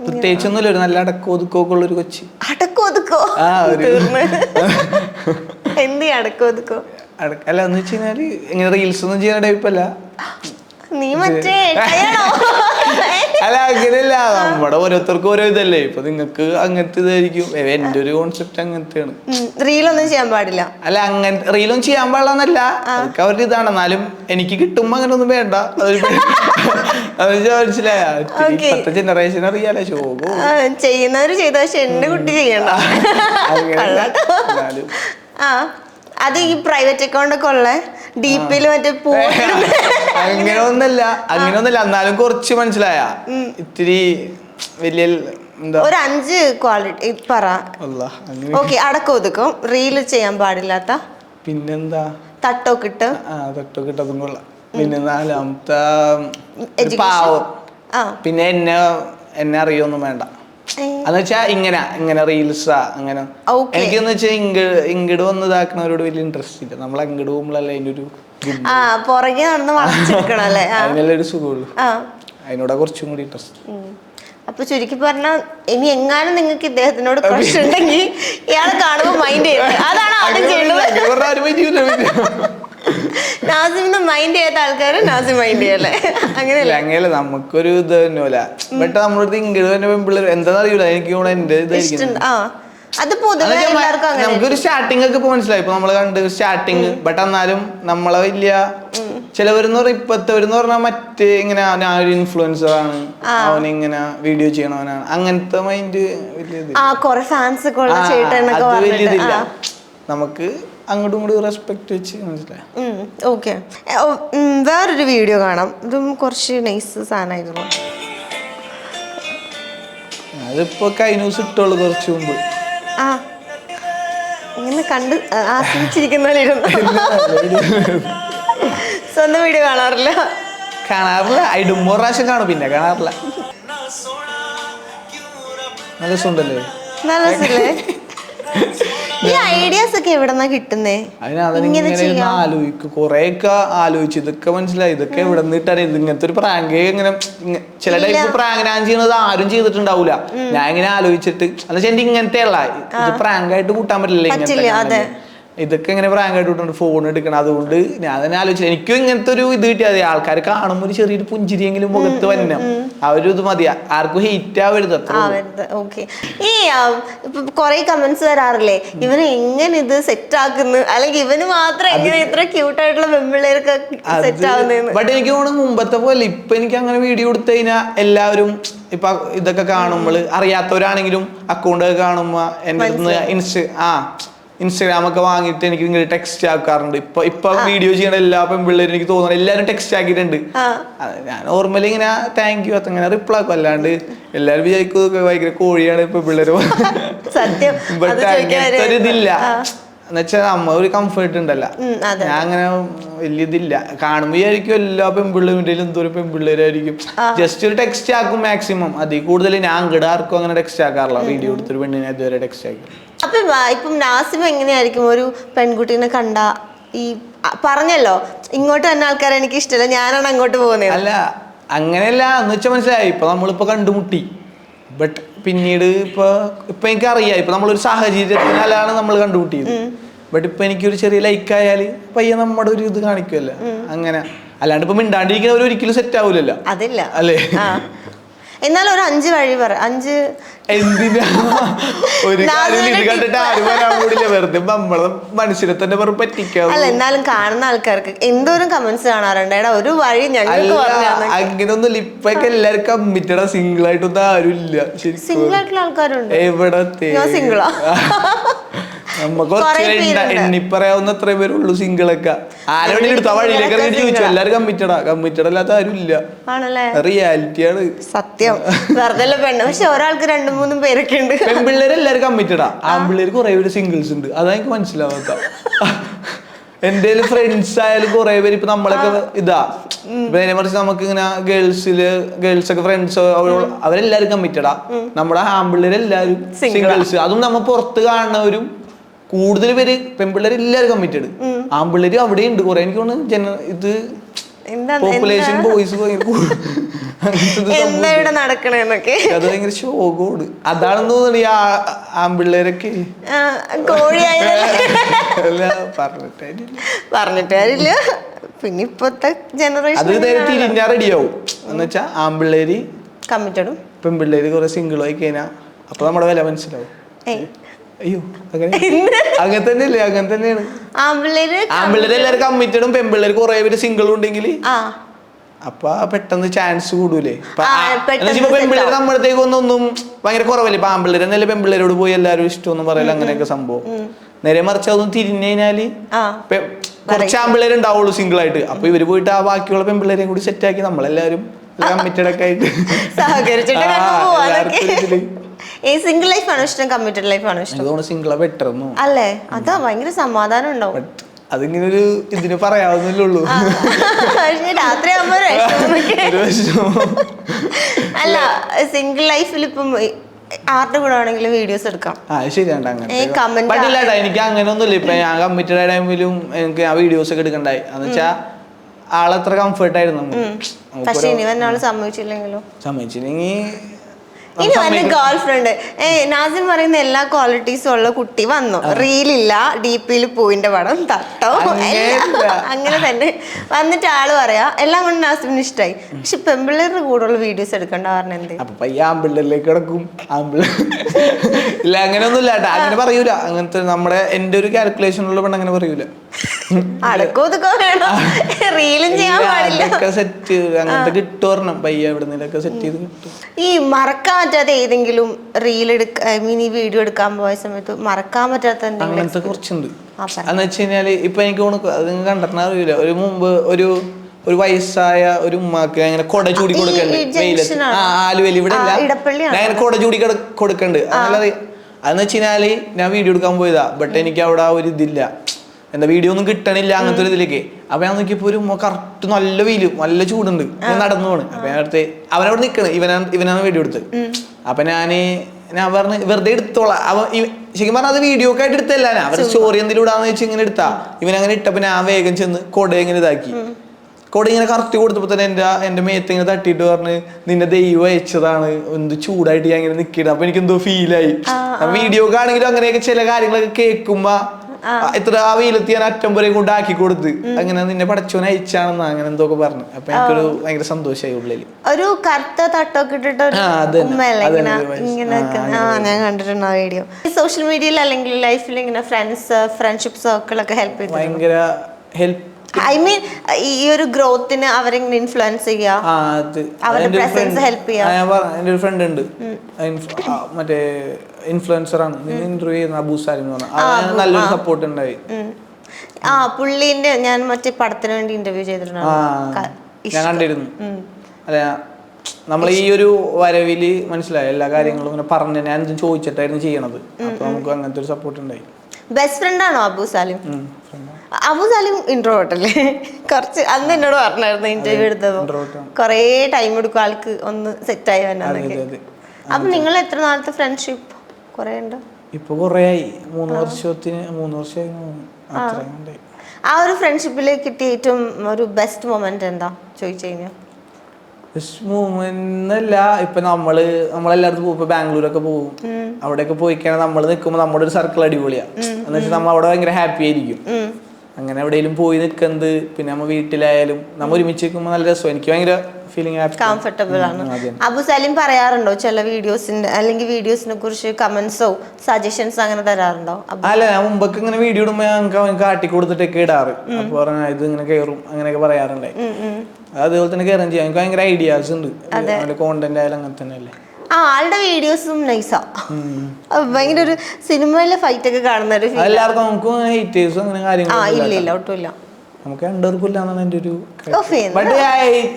പ്രത്യേകിച്ചൊന്നുമില്ല ഒരു നല്ല അടക്കോ ഒതുക്കമൊക്കെ ഉള്ള ഒരു കൊച്ചി. അടക്കോ ഒതുക്കോ? ആ ഒരു എന്ത് അടക്കോ ഒതുക്കോ? അടക്ക അല്ല എന്ന് വെച്ച് കഴിഞ്ഞാൽ ഇങ്ങനെ റീൽസ് ഒന്നും ചെയ്യുന്ന ടൈപ്പല്ല നീ മറ്റേ അല്ല അങ്ങനെയല്ല. നമ്മുടെ ഓരോരുത്തർക്കും ഓരോ ഇതല്ലേ. ഇപ്പൊ നിങ്ങക്ക് അങ്ങനത്തെ ഇതായിരിക്കും. എന്റെ ഒരു കോൺസെപ്റ്റ് അങ്ങനത്തെയാണ്. റീലൊന്നും ചെയ്യാൻ പാടില്ല. അല്ല അങ്ങനെ റീലൊന്നും ചെയ്യാൻ പാടില്ലെന്നല്ല. അതൊക്കെ അവരുടെ ഇതാണ്. എന്നാലും എനിക്ക് കിട്ടുമ്പോ അങ്ങനെ ഒന്നും വേണ്ട മനസ്സിലായ. ജനറേഷൻ അറിയാലോ ആ, ചെയ്യുന്നവര് ചെയ്ത പക്ഷെ എന്റെ കുട്ടി ചെയ്യണ്ട. അത് ഈ പ്രൈവറ്റ് അക്കൗണ്ട് ഒക്കെ ഉള്ള? ഡിപിയിൽ മറ്റേ പൂ അങ്ങനെ ഒന്നല്ല അങ്ങനെ ഒന്നല്ല എന്നാലും കുറച്ച് മനസ്സിലായ. ഇത്തിരി വലിയ ഒരു അഞ്ച് ക്വാളിറ്റി പറ. ഓക്കെ അടക്കം ഒതുക്കും. റീൽ ചെയ്യാൻ പാടില്ലാത്ത. പിന്നെന്താ? തട്ടൊക്കെ ഇട്ട്. ആ തൊട്ട് കിട്ടതും കൊള്ളാം. പിന്നെ നാലാമത്തെ പാവം. പിന്നെ എന്നെ എന്നെ അറിയൊന്നും വേണ്ട. എന്ന് വെച്ചാ ഇങ്ങനെ ഇങ്ങനെ റീൽസാ അങ്ങനെ. എനിക്ക് എനിക്കെന്ന് വെച്ചാൽ ഇങ്ങട് വന്ന് ഇതാക്കണവരോട് വലിയ ഇൻട്രസ്റ്റ് ഇല്ല. നമ്മൾ അങ്ങട് പോകുമ്പോഴല്ലേ അതിന്റെ ഒരു പുറകെ നടന്ന് വളച്ചെടുക്കണല്ലേ അതിനല്ലേ സുഖമുള്ളൂ. അതിനോടാ കുറച്ചും കൂടി ഇൻട്രസ്റ്റ്. അപ്പൊ ചുരുക്കി പറഞ്ഞാൽ ഇനി എങ്ങാനും നിങ്ങൾക്ക് ഇദ്ദേഹത്തിനോട് ക്രഷ് ഉണ്ടെങ്കിൽ ഇയാളെ കാണുമ്പോ മൈൻഡ് ചെയ്യുന്നത് അതാണ് ആദ്യം ചെയ്യേണ്ടത്. നാസിമിന്ന് മൈൻഡ് ചെയ്യാത്ത ആൾക്കാര് നാസിം മൈൻഡ് ചെയ്യല്ലേ? അങ്ങനെയല്ലേ? അങ്ങനെയല്ല നമുക്കൊരു ഇത് തന്നെയല്ല. ബട്ട് നമ്മുടെ ഇങ്ങനെ പെൺപിള്ളേർ എന്താണെന്ന് അറിയില്ല എനിക്ക് എന്റെ ഇതായിരിക്കും ആ. അത് പൊതുവെ നമുക്കൊരു സ്റ്റാർട്ടിംഗ് ഒക്കെ ഇപ്പൊ മനസ്സിലായി. ഇപ്പൊ നമ്മൾ കണ്ട് സ്റ്റാർട്ടിങ് ബട്ട് എന്നാലും നമ്മളെ വലിയ ചിലവരെന്ന് പറഞ്ഞാൽ ഇപ്പത്തവരെന്ന് പറഞ്ഞാൽ മറ്റേ ഇങ്ങനെ അവൻ ആ ഒരു ഇൻഫ്ലുവൻസർ ആണ്. അവനിങ്ങനെ വീഡിയോ ചെയ്യണവനാണ്. അങ്ങനത്തെ മൈൻഡ് വലിയ അത് വലിയ പറഞ്ഞിട്ട് ഇതില്ല. ആ. നമുക്ക് അങ്ങോട്ടും ഇങ്ങോട്ടും റെസ്പെക്ട് വെച്ച് മനസ്സിലായി? ഓക്കെ വേറൊരു വീഡിയോ കാണാം. ഇതും കുറച്ച് നൈസ് സാധനമായിരുന്നു. അതിപ്പോ കഴിഞ്ഞ ദിവസം ഇട്ടുള്ളൂ കുറച്ച് മുമ്പ്. ആ ഇങ്ങനെ കണ്ട് ആ- ആസ്വദിച്ചിരിക്കുന്ന പോലെ ഇരുന്നു. സ്വന്തം വീഡിയോ കാണാറില്ല. കാണാറില്ല. ഇടുമ്പോ പ്രാവശ്യം കാണും പിന്നെ. കാണാറില്ല. നല്ല സുണ്ടല്ലേ നല്ല രസല്ലേ ഈ ഐഡിയാസ് ഒക്കെ എവിടെന്നാ കിട്ടുന്നേ? അതിന് ആലോചിക്കും. കൊറേയൊക്കെ ആലോചിച്ചു ഇതൊക്കെ മനസ്സിലായി. ഇതൊക്കെ എവിടെ നിന്ന് ഇത് ഇങ്ങനത്തെ ഒരു പ്രാങ്ക് ഇങ്ങനെ ഇങ്ങ- ചില ടൈപ്പ് പ്രാങ്ക് ഞാൻ ചെയ്യുന്നത് ആരും ചെയ്തിട്ടുണ്ടാവൂല. ഞാൻ ഇങ്ങനെ ആലോചിച്ചിട്ട് എന്ന് വെച്ചാൽ എന്റെ ഇങ്ങനത്തെ ഉള്ള ഇത് പ്രാങ്ക് ആയിട്ട് കൂട്ടാൻ പറ്റില്ല ഇങ്ങനത്തെ. ഇതൊക്കെ ഇങ്ങനെ പ്രാങ്ക് ആയിട്ട് ഫോൺ എടുക്കണം അതുകൊണ്ട് ഞാൻ തന്നെ ആലോചിച്ചു എനിക്കും ഇങ്ങനത്തെ ഒരു ഇത് കിട്ടിയാൽ ആൾക്കാർ കാണുമ്പോൾ ഒരു ചെറിയൊരു പുഞ്ചിരിയെങ്കിലും മുഖത്ത് വരണം. അവരും ഒരു ഇത് മതി. ആർക്കും ഹീറ്റ് ആവരുത് ഓക്കെ ഈ കൊറേ കമന്റ്സ് വരാറില്ലേ? ഇവന് എങ്ങനെ ഇത് സെറ്റ് ആക്കുന്നു? അല്ലെങ്കിൽ ഇവന് മാത്രം എങ്ങനെ ഇത്ര ക്യൂട്ട് ആയിട്ടുള്ള പെൺപിള്ളേർക്ക് സെറ്റ് ആവുന്നതെന്ന് ബട്ട് എനിക്ക് തോന്നുന്നു മുമ്പത്തെ പോലെ ഇപ്പൊ എനിക്ക് അങ്ങനെ വീഡിയോ എടുത്തു കഴിഞ്ഞാൽ എല്ലാവരും ഇപ്പൊ ഇതൊക്കെ കാണുമ്പോൾ അറിയാത്തവരാണെങ്കിലും അക്കൗണ്ട് കാണുമ്പോ എന്റെ അടുത്ത് ഇൻസ്റ്റ ആ ഇൻസ്റ്റാഗ്രാം ഒക്കെ വാങ്ങിയിട്ട് എനിക്ക് ഇങ്ങനെ ടെക്സ്റ്റ് ആക്കാറുണ്ട്. ഇപ്പൊ ഇപ്പൊ വീഡിയോ ചെയ്യണ എല്ലാ പെൺപിള്ളേരും എനിക്ക് തോന്നുന്നു എല്ലാവരും ടെക്സ്റ്റ് ആക്കിയിട്ടുണ്ട്. ഞാൻ നോർമലി ഇങ്ങനെ താങ്ക് യു അങ്ങനെ റിപ്ലൈ ആക്കും. അല്ലാണ്ട് എല്ലാവരും വിചാരിക്കും ഭയങ്കര കോഴിയാണ് ഇപ്പൊ പിള്ളേര്. സത്യം. അത് ബട്ട് ചോദിക്കാൻ അങ്ങനത്തെ ഒരു ഇതില്ല എന്നുവെച്ചാൽ നമ്മ ഒരു കംഫർട്ട് ഉണ്ടല്ല. ഞാൻ അങ്ങനെ വലിയ ഇതില്ല. കാണുമ്പോ വിചാരിക്കും എല്ലാ പെൺപിള്ളേരും എന്തോരം പെൺപിള്ളേരായിരിക്കും. ജസ്റ്റ് ഒരു ടെക്സ്റ്റ് ആക്കും മാക്സിമം അതിൽ കൂടുതൽ ഞാൻ ഇടാർക്കും അങ്ങനെ ടെക്സ്റ്റ് ആക്കാറില്ല. വീഡിയോ എടുത്തൊരു പെണ്ണിനെ ഇതുവരെ ടെക്സ്റ്റ് ആക്കി അപ്പൊ ഇപ്പം നാസിം എങ്ങനെയായിരിക്കും ഒരു പെൺകുട്ടീനെ കണ്ട? ഈ പറഞ്ഞല്ലോ ഇങ്ങോട്ട് തന്നെ ആൾക്കാരെ എനിക്ക് ഇഷ്ടമല്ല ഞാനാണ് അങ്ങോട്ട് പോകുന്നത്. അല്ല അങ്ങനെയല്ല എന്ന് വെച്ചാൽ മനസ്സിലായി. ഇപ്പൊ നമ്മളിപ്പോ കണ്ടുമുട്ടി. ബട്ട് പിന്നീട് ഇപ്പൊ ഇപ്പൊ എനിക്ക് അറിയാം ഇപ്പൊ നമ്മളൊരു സാഹചര്യത്തിനാലാണ് നമ്മൾ കണ്ടുമുട്ടിയത്. ബട്ട് ഇപ്പൊ എനിക്കൊരു ചെറിയ ലൈക്ക് ആയാൽ പയ്യെ നമ്മുടെ ഒരു ഇത് കാണിക്കുമല്ലോ അങ്ങനെ. അല്ലാണ്ട് ഇപ്പൊ മിണ്ടാണ്ടിരിക്കുന്നവർ ഒരിക്കലും സെറ്റ് ആവൂലല്ലോ. അതില്ല. അല്ലേ? എന്നാൽ ഒരു അഞ്ച് വഴി പറ അഞ്ച് എന്തിനാ? ഒരു കാര്യം നാലുപേരുടെ ഇത് കണ്ടിട്ട് ആരും വരാൻ കൂടില്ല വെറുതെ നമ്മളെ മനുഷ്യരെ തന്നെ അല്ല എന്നാലും കാണുന്ന ആൾക്കാർക്ക് എന്തോരം കമന്റ്സ് കാണാറുണ്ട്. എടാ ഒരു വഴി ഞങ്ങൾക്ക് അങ്ങനൊന്നും ഇപ്പൊക്കെ എല്ലാവർക്കും കമ്മിറ്റഡാ സിംഗിൾ ആയിട്ടൊന്നും ആരും ഇല്ല സിംഗിൾ ആയിട്ടുള്ള ആൾക്കാരുണ്ട്. സിംഗിളാ ഞാൻ പേരുണ്ട്. എത്ര പേരുള്ളൂ സിംഗിളൊക്കെ ആരോടെ എടുത്ത വഴിയിലേക്ക് ഇറങ്ങി ചോദിച്ചു എല്ലാരും കമ്മിറ്റഡാ? കമ്മിറ്റഡ് അല്ലാത്ത ആരും ഇല്ല റിയാലിറ്റിയാണ്. സത്യം. വെറുതെ പെണ്ണ്. പക്ഷെ ഒരാൾക്ക് രണ്ടു മൂന്നും പേരൊക്കെ ഉണ്ട്. പെൺപിള്ളേര് എല്ലാരും കമ്മിറ്റഡാ ആൺപിള്ളേര് കുറെ പേര് സിംഗിൾസ് ഉണ്ട്. അതാ എനിക്ക് മനസ്സിലാവാത്ത എന്റെ ഫ്രണ്ട്സ് ആയാലും കുറെ പേര് ഇപ്പൊ നമ്മളൊക്കെ ഇതാ. നേരെ മറിച്ച് നമുക്ക് ഇങ്ങനെ ഗേൾസിൽ ഗേൾസ് ഒക്കെ ഫ്രണ്ട്സ് അവരെല്ലാരും കമ്മിറ്റഡാ. നമ്മുടെ ആൺപിള്ളേര് എല്ലാരും സിംഗിൾസ് അതും നമ്മ പുറത്ത് കാണുന്നവരും കൂടുതൽ പേര് പെൺപിള്ളേർ എല്ലാരും കമ്മിറ്റഡ് ആൺപിള്ളേരും അവിടെ ഉണ്ട് കുറെ എനിക്ക് തോന്നുന്നു ജന ഇത് പോപ്പുലേഷൻ ബോയ്സ് നടക്കണേന്നൊക്കെ? അത് ഭയങ്കര ശോകമാണ്. അതാണെന്ന് തോന്നുന്നു ഈ ആൺപിള്ളേരൊക്കെ. ആ, അല്ല പറഞ്ഞിട്ട് പറഞ്ഞിട്ട് പിന്നെ ഇപ്പത്തെ അത് ജനറേഷൻ നേരെ തിരിഞ്ഞാ റെഡിയാവും എന്ന് വെച്ചാ ആൺപിള്ളേര് കമ്മിറ്റഡും പെൺപിള്ളേര് കുറെ സിംഗിൾ ആയി കഴിഞ്ഞാ അപ്പൊ നമ്മുടെ വില മനസ്സിലാവും. അയ്യോ അങ്ങനെ അങ്ങനെ തന്നെയല്ലേ അങ്ങനെ തന്നെയാണ്. ആമ്പിള്ളേര് എല്ലാവരും കമ്മിറ്റഡും പെമ്പിള്ളേര് കുറെ പേര് സിംഗിളും ഉണ്ടെങ്കിൽ അപ്പൊ പെട്ടെന്ന് ചാൻസ് കൂടൂലേ ആവും. നമ്മളത്തേക്ക് ഒന്നും ഭയങ്കര കുറവല്ലേ? ഇപ്പൊ ആൺപിള്ളേര് എന്നല്ലേ പെൺപിള്ളേരോട് പോയി എല്ലാവരും ഇഷ്ടമൊന്നും പറയല അങ്ങനെയൊക്കെ സംഭവം. നേരെ മറിച്ച് അതൊന്നും തിരിഞ്ഞു കഴിഞ്ഞാൽ കുറച്ച് ആൺപിള്ളേര് ഉണ്ടാവുള്ളൂ സിംഗിൾ ആയിട്ട്. അപ്പൊ ഇവർ പോയിട്ട് ആ ബാക്കിയുള്ള പെൺപിള്ളേരെയും കൂടി സെറ്റ് ആക്കി നമ്മളെല്ലാരും കമ്മിറ്റഡ് ഒക്കെ ആയിട്ട്. സഹകരിച്ചിട്ട് ഈ സിംഗിൾ ലൈഫ് ആണോ ഇഷ്ടം? കമ്മിറ്റഡ് ലൈഫ് ആണോ ഇഷ്ടം? എനിക്ക് തോന്നുന്നു സിംഗിളാ ബെറ്റർ അല്ലേ? അതാ ഭയങ്കര സമാധാനം ഉണ്ടാവും. അതിങ്ങനെ ഒരു ഇതിന് പറയാവുന്നല്ലേ ഉള്ളൂ. രാത്രി ആകുമ്പോ അല്ല സിംഗിൾ ലൈഫിൽ ഇപ്പം ആരുടെ കൂടെ ആണെങ്കിലും വീഡിയോസ് എടുക്കാം? ആ അത് ശരിയാണ്ട് ഈ comment അങ്ങനെ പറ്റില്ല കേട്ടോ എനിക്ക് അങ്ങനെ ഒന്നുമില്ല ഇപ്പൊ ഞാൻ കമ്മിറ്റഡ് ആയ ടൈമിലും എനിക്ക് ആ വീഡിയോസ് ഒക്കെ എടുക്കണ്ടായി. എന്ന് വെച്ചാ ആളത്ര കംഫർട്ട് ആയിരുന്നു പക്ഷെ ഇനി തന്നെ ആൾ സമ്മതിച്ചില്ലെങ്കിലോ? സമ്മതിച്ചില്ലെങ്കിൽ ഇനി വന്ന ഗേൾ ഫ്രണ്ട് ഏ നാസിം പറയുന്ന എല്ലാ ക്വാളിറ്റീസും ഉള്ള കുട്ടി വന്നു. റീലില്ല ഡി പിയിൽ പൂവിന്റെ പടം തട്ടോ. അങ്ങനെ തന്നെ. വന്നിട്ട് ആൾ പറയാ എല്ലാം കൊണ്ട് നാസിമിന് ഇഷ്ടമായി പക്ഷെ പെമ്പിള്ളേരുടെ കൂടെയുള്ള വീഡിയോസ് എടുക്കണ്ട പറഞ്ഞ എന്ത്? അപ്പൊ പയ്യ ആമ്പിള്ളേരിലേക്ക് കിടക്കും. ഇല്ല അങ്ങനെ ഒന്നും ഇല്ല അങ്ങനെ പറയൂല. അങ്ങനത്തെ നമ്മുടെ എന്റെ ഒരു കാൽക്കുലേഷൻ ഉള്ള പെണ്ണ് അങ്ങനെ പറയൂല. റീലും ചെയ്യാൻ പാടില്ല. സെറ്റ് അങ്ങനത്തെ കിട്ടും ഒരെണ്ണം പയ്യ എവിടുന്നേലൊക്കെ സെറ്റ് ചെയ്ത് കിട്ടും. ഈ മറക്കാൻ പറ്റാത്ത ഏതെങ്കിലും റീൽ എടുക്ക ഐ മീൻ ഈ വീഡിയോ എടുക്കാൻ പോയ സമയത്ത് മറക്കാൻ പറ്റാത്ത അങ്ങനത്തെ കുറച്ചുണ്ട്. എന്ന് വെച്ച് കഴിഞ്ഞാൽ ഇപ്പൊ എനിക്ക് അത് അറിയില്ല. ഒരു മുമ്പ് ഒരു ഒരു വയസ്സായ ഒരു ഉമ്മാക്ക് അങ്ങനെ കൊട ചൂടി കൊടുക്കണ്ട്. വെയിലത്ത്. ആ? ആലുവലി ഇവിടെ ഇല്ല? ഞാൻ അങ്ങനെ കൊട ചൂടി കൊടുക്കണ്ട്. അതെന്ന് വെച്ച് കഴിഞ്ഞാൽ ഞാൻ വീഡിയോ എടുക്കാൻ പോയതാ ബട്ട് എനിക്ക് അവിടെ ആ ഒരു ഇതില്ല. എന്താ വീഡിയോ ഒന്നും കിട്ടണില്ല അങ്ങനത്തെ ഒരു ഇതിലേക്ക്. അപ്പൊ ഞാൻ നോക്കിയപ്പോ ഒരു കറക്റ്റ് നല്ല വെയിലും നല്ല ചൂടുണ്ട്. ഞാൻ നടന്നു പോണ്. അപ്പൊ ഞാൻ അടുത്ത് അവനവിടെ നിക്കണ്. ഇവനാണ് ഇവനാണ് വീഡിയോ എടുത്ത്. അപ്പൊ ഞാൻ ഞാൻ പറഞ്ഞു വെറുതെ എടുത്തോളാം. അവ ശരിക്കും പറഞ്ഞാൽ അത് വീഡിയോ ഒക്കെ ആയിട്ട് എടുത്തല്ല ഞാൻ. അവരുടെ സ്റ്റോറി എന്തെങ്കിലും ഇടാന്ന് വെച്ച് ഇങ്ങനെ എടുത്താ. ഇവൻ അങ്ങനെ ഇട്ടപ്പോ ഞാൻ വേഗം ചെന്ന് കൊട ഇങ്ങനെ ഇതാക്കി. കൊട ഇങ്ങനെ കറക്റ്റ് കൊടുത്തപ്പോ തന്നെ എന്റെ എന്റെ മേത്ത് ഇങ്ങനെ തട്ടിയിട്ട് പറഞ്ഞ് നിന്നെ ദൈവം അയച്ചതാണ്. എന്ത് ചൂടായിട്ട് ഞാൻ ഇങ്ങനെ നിൽക്കണം അപ്പൊ എനിക്ക് എന്തോ ഫീലായി വീഡിയോ ഒക്കെ ആണെങ്കിലും അങ്ങനെയൊക്കെ ചില കാര്യങ്ങളൊക്കെ കേൾക്കുമ്പോ ഇത്ര ആ വെയിലത്ത് ഞാൻ അറ്റം വരെ കൊണ്ട് ആക്കി കൊടുത്ത് അങ്ങനെ നിന്നെ പടച്ചോൻ അയച്ചാണെന്ന് അങ്ങനെ എന്തൊക്കെ പറഞ്ഞു. അപ്പൊ എനിക്കൊരു ഭയങ്കര സന്തോഷമായി ഉള്ളിൽ ഒരു കറുത്ത തട്ടൊക്കെ ഇട്ടിട്ട് ഞാൻ കണ്ടിട്ടുണ്ട് ആ വീഡിയോ. സോഷ്യൽ മീഡിയയിൽ അല്ലെങ്കിൽ ലൈഫിൽ ഇങ്ങനെ ഫ്രണ്ട്സ് ഫ്രണ്ട്ഷിപ്പ് സർക്കിൾ ഒക്കെ ഹെൽപ്പ് ചെയ്തു ഭയങ്കര ഹെൽപ്പ് ഐ മീൻ ഈ ഒരു ഗ്രോത്തിന് അവരെങ്ങനെ ഇൻഫ്ലുവൻസ് എന്റെ ഫ്രണ്ട് ഉണ്ട്. മറ്റേ ഇൻഫ്ലുവൻസർ ആണ്. ഇന്റർവ്യൂ ചെയ്യുന്ന അബൂ സാലിം എന്ന് പറഞ്ഞ. അവന് നല്ലൊരു സപ്പോർട്ട് ഉണ്ടായി. ആ പുള്ളിന്റെ ഞാൻ മറ്റേ പടത്തിന് വേണ്ടി ഇന്റർവ്യൂ ചെയ്തിട്ടുണ്ട് ഞാൻ. കണ്ടിരുന്നു. അല്ല നമ്മൾ ഈ ഒരു വരവിൽ മനസ്സിലായി? എല്ലാ കാര്യങ്ങളും ഇങ്ങനെ പറഞ്ഞു ഞാൻ ചോദിച്ചിട്ടായിരുന്നു ചെയ്യണത്. അപ്പൊ നമുക്ക് അങ്ങനത്തെ ഒരു സപ്പോർട്ട് ഉണ്ടായി. ബെസ്റ്റ് ഫ്രണ്ട് ആണോ അബു സാലിം. അബു സാലിം ഇൻട്രോവേർട്ട് അല്ലേ? കുറച്ച് അന്ന് എന്നോട് പറഞ്ഞായിരുന്നു ഇന്റർവ്യൂ എടുത്തപ്പോൾ കുറേ കൊറേ ടൈം എടുക്കും ആൾക്ക് ഒന്ന് സെറ്റ് ആയി അപ്പൊ നിങ്ങൾ എത്ര നാളത്തെ ഫ്രണ്ട്ഷിപ്പ് കൊറേ ഉണ്ടോ? ഇപ്പൊ കൊറേയായി. മൂന്ന് വർഷത്തിന് മൂന്ന് വർഷമായി. അത്രയും ആ ഒരു ഫ്രണ്ട്ഷിപ്പിൽ കിട്ടിയ ഏറ്റവും ഒരു ബെസ്റ്റ് മൊമെന്റ് എന്താ? ചോദിച്ചു കഴിഞ്ഞാൽ മൂമെന്നല്ല ഇപ്പൊ നമ്മൾ നമ്മളെല്ലായിടത്തും പോകും. ഇപ്പൊ ബാംഗ്ലൂരൊക്കെ പോകും. അവിടെയൊക്കെ പോയി കഴിഞ്ഞാൽ നമ്മൾ നിൽക്കുമ്പോൾ നമ്മുടെ ഒരു സർക്കിൾ അടിപൊളിയാ. എന്ന് വെച്ചാൽ നമ്മൾ അവിടെ ഭയങ്കര ഹാപ്പി ആയിരിക്കും. അങ്ങനെ എവിടെയെങ്കിലും പോയി നിൽക്കുന്നത് പിന്നെ നമ്മ വീട്ടിലായാലും നമ്മ ഒരുമിച്ച് നിൽക്കുമ്പോൾ നല്ല രസം എനിക്ക് ഭയങ്കര ഫീലിംഗ് കംഫർട്ടബിൾ ആണ്. അബു സലീം പറയാറുണ്ടോ ചില വീഡിയോസിന്റെ അല്ലെങ്കിൽ വീഡിയോസിനെ കുറിച്ച് കമന്റ്സോ സജഷൻസ് അങ്ങനെ തരാറുണ്ടോ? അല്ല ഞാൻ മുമ്പൊക്കെ ഇങ്ങനെ വീഡിയോ ഇടുമ്പോ ഞങ്ങൾക്ക് അവൻ കാട്ടി കൊടുത്തിട്ടൊക്കെ ഇടാറ്. അപ്പൊ പറഞ്ഞാൽ ഇത് ഇങ്ങനെ കയറും അങ്ങനെയൊക്കെ പറയാറുണ്ടായി. അതുപോലെ തന്നെ കയറുകയും ചെയ്യാം. എനിക്ക് ഭയങ്കര ഐഡിയാസ് ഉണ്ട്. കോണ്ടന്റ് ആയാലും അങ്ങനെ തന്നെ അല്ലേ ആ ആളുടെ വീഡിയോസും നൈസാ ഭയങ്കര ഒരു സിനിമയിലെ ഫൈറ്റ് ഒക്കെ കാണുന്ന ഒരു എല്ലാവർക്കും നമുക്ക് ഹേറ്റേഴ്സും അങ്ങനെ ആ കാര്യങ്ങളും ഇല്ല ഇല്ല ഒട്ടുമില്ല. നമുക്ക് രണ്ടുപേർക്കില്ലാന്നാണ് എന്റെ ഒരു. ബട്ട്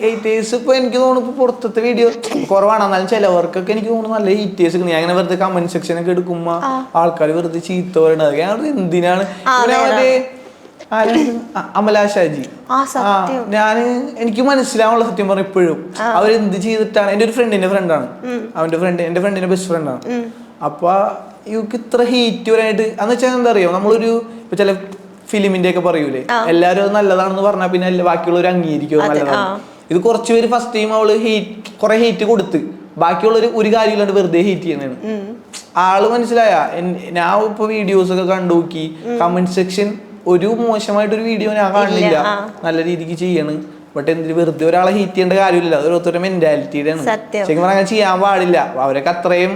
ഹേറ്റേഴ്സ് ഇപ്പൊ എനിക്ക് തോന്നുന്നു ഇപ്പൊ പുറത്തത്തെ വീഡിയോ കുറവാണ്. എന്നാലും ചിലവർക്കൊക്കെ എനിക്ക് തോന്നുന്നു നല്ല ഹേറ്റേഴ്സ് ഞാൻ ഇങ്ങനെ വെറുതെ കമന്റ് സെക്ഷൻ ഒക്കെ എടുക്കുമ്പോ ആൾക്കാർ വെറുതെ ചീത്ത പറയണത്. ഞാൻ എന്തിനാണ്? അമല ഷാജി. ഞാൻ എനിക്ക് മനസ്സിലാവുള്ള സത്യം പറഞ്ഞ ഇപ്പോഴും. അവരെന്ത് ചെയ്തിട്ടാണ്? എന്റെ ഒരു ഫ്രണ്ടിന്റെ ഫ്രണ്ടാണ് അവന്റെ ഫ്രണ്ട് എന്റെ ഫ്രണ്ടിന്റെ ബെസ്റ്റ് ഫ്രണ്ടാണ് അപ്പൊ ഇവക്ക് ഇത്ര ഹീറ്റ് വരാനായിട്ട് എന്ന് വെച്ചാൽ എന്താ അറിയോ നമ്മളൊരു ഇപ്പൊ ചില ഫിലിമിന്റെ ഒക്കെ പറയൂലേ? എല്ലാരും അത് നല്ലതാണെന്ന് പറഞ്ഞാൽ പിന്നെ ബാക്കിയുള്ള ബാക്കിയുള്ളവർ അംഗീകരിക്കും നല്ലതാണ്. ഇത് കുറച്ച് പേര് ഫസ്റ്റ് ടൈം അവൾ ഹീറ്റ് കുറെ ഹീറ്റ് കൊടുത്ത്. ബാക്കിയുള്ളവർ ഒരു കാര്യമില്ലാണ്ട് വെറുതെ ഹീറ്റ് ചെയ്യുന്നതാണ്. ആൾ മനസ്സിലായ? ഞാൻ ഇപ്പൊ വീഡിയോസ് ഒക്കെ കണ്ടു നോക്കി കമന്റ് സെക്ഷൻ ഒരു മോശമായിട്ടൊരു വീഡിയോ ഞാൻ കാണുന്നില്ല നല്ല രീതിക്ക് ചെയ്യണ്. ബട്ട് എന്തിന് വെറുതെ ഒരാളെ ഹീറ്റ് ചെയ്യേണ്ട കാര്യമില്ല അത് ഓരോരുത്തരുടെ മെന്റാലിറ്റിയുടെ ശരിക്കും പറഞ്ഞാൽ ചെയ്യാൻ പാടില്ല. അവരൊക്കെ അത്രയും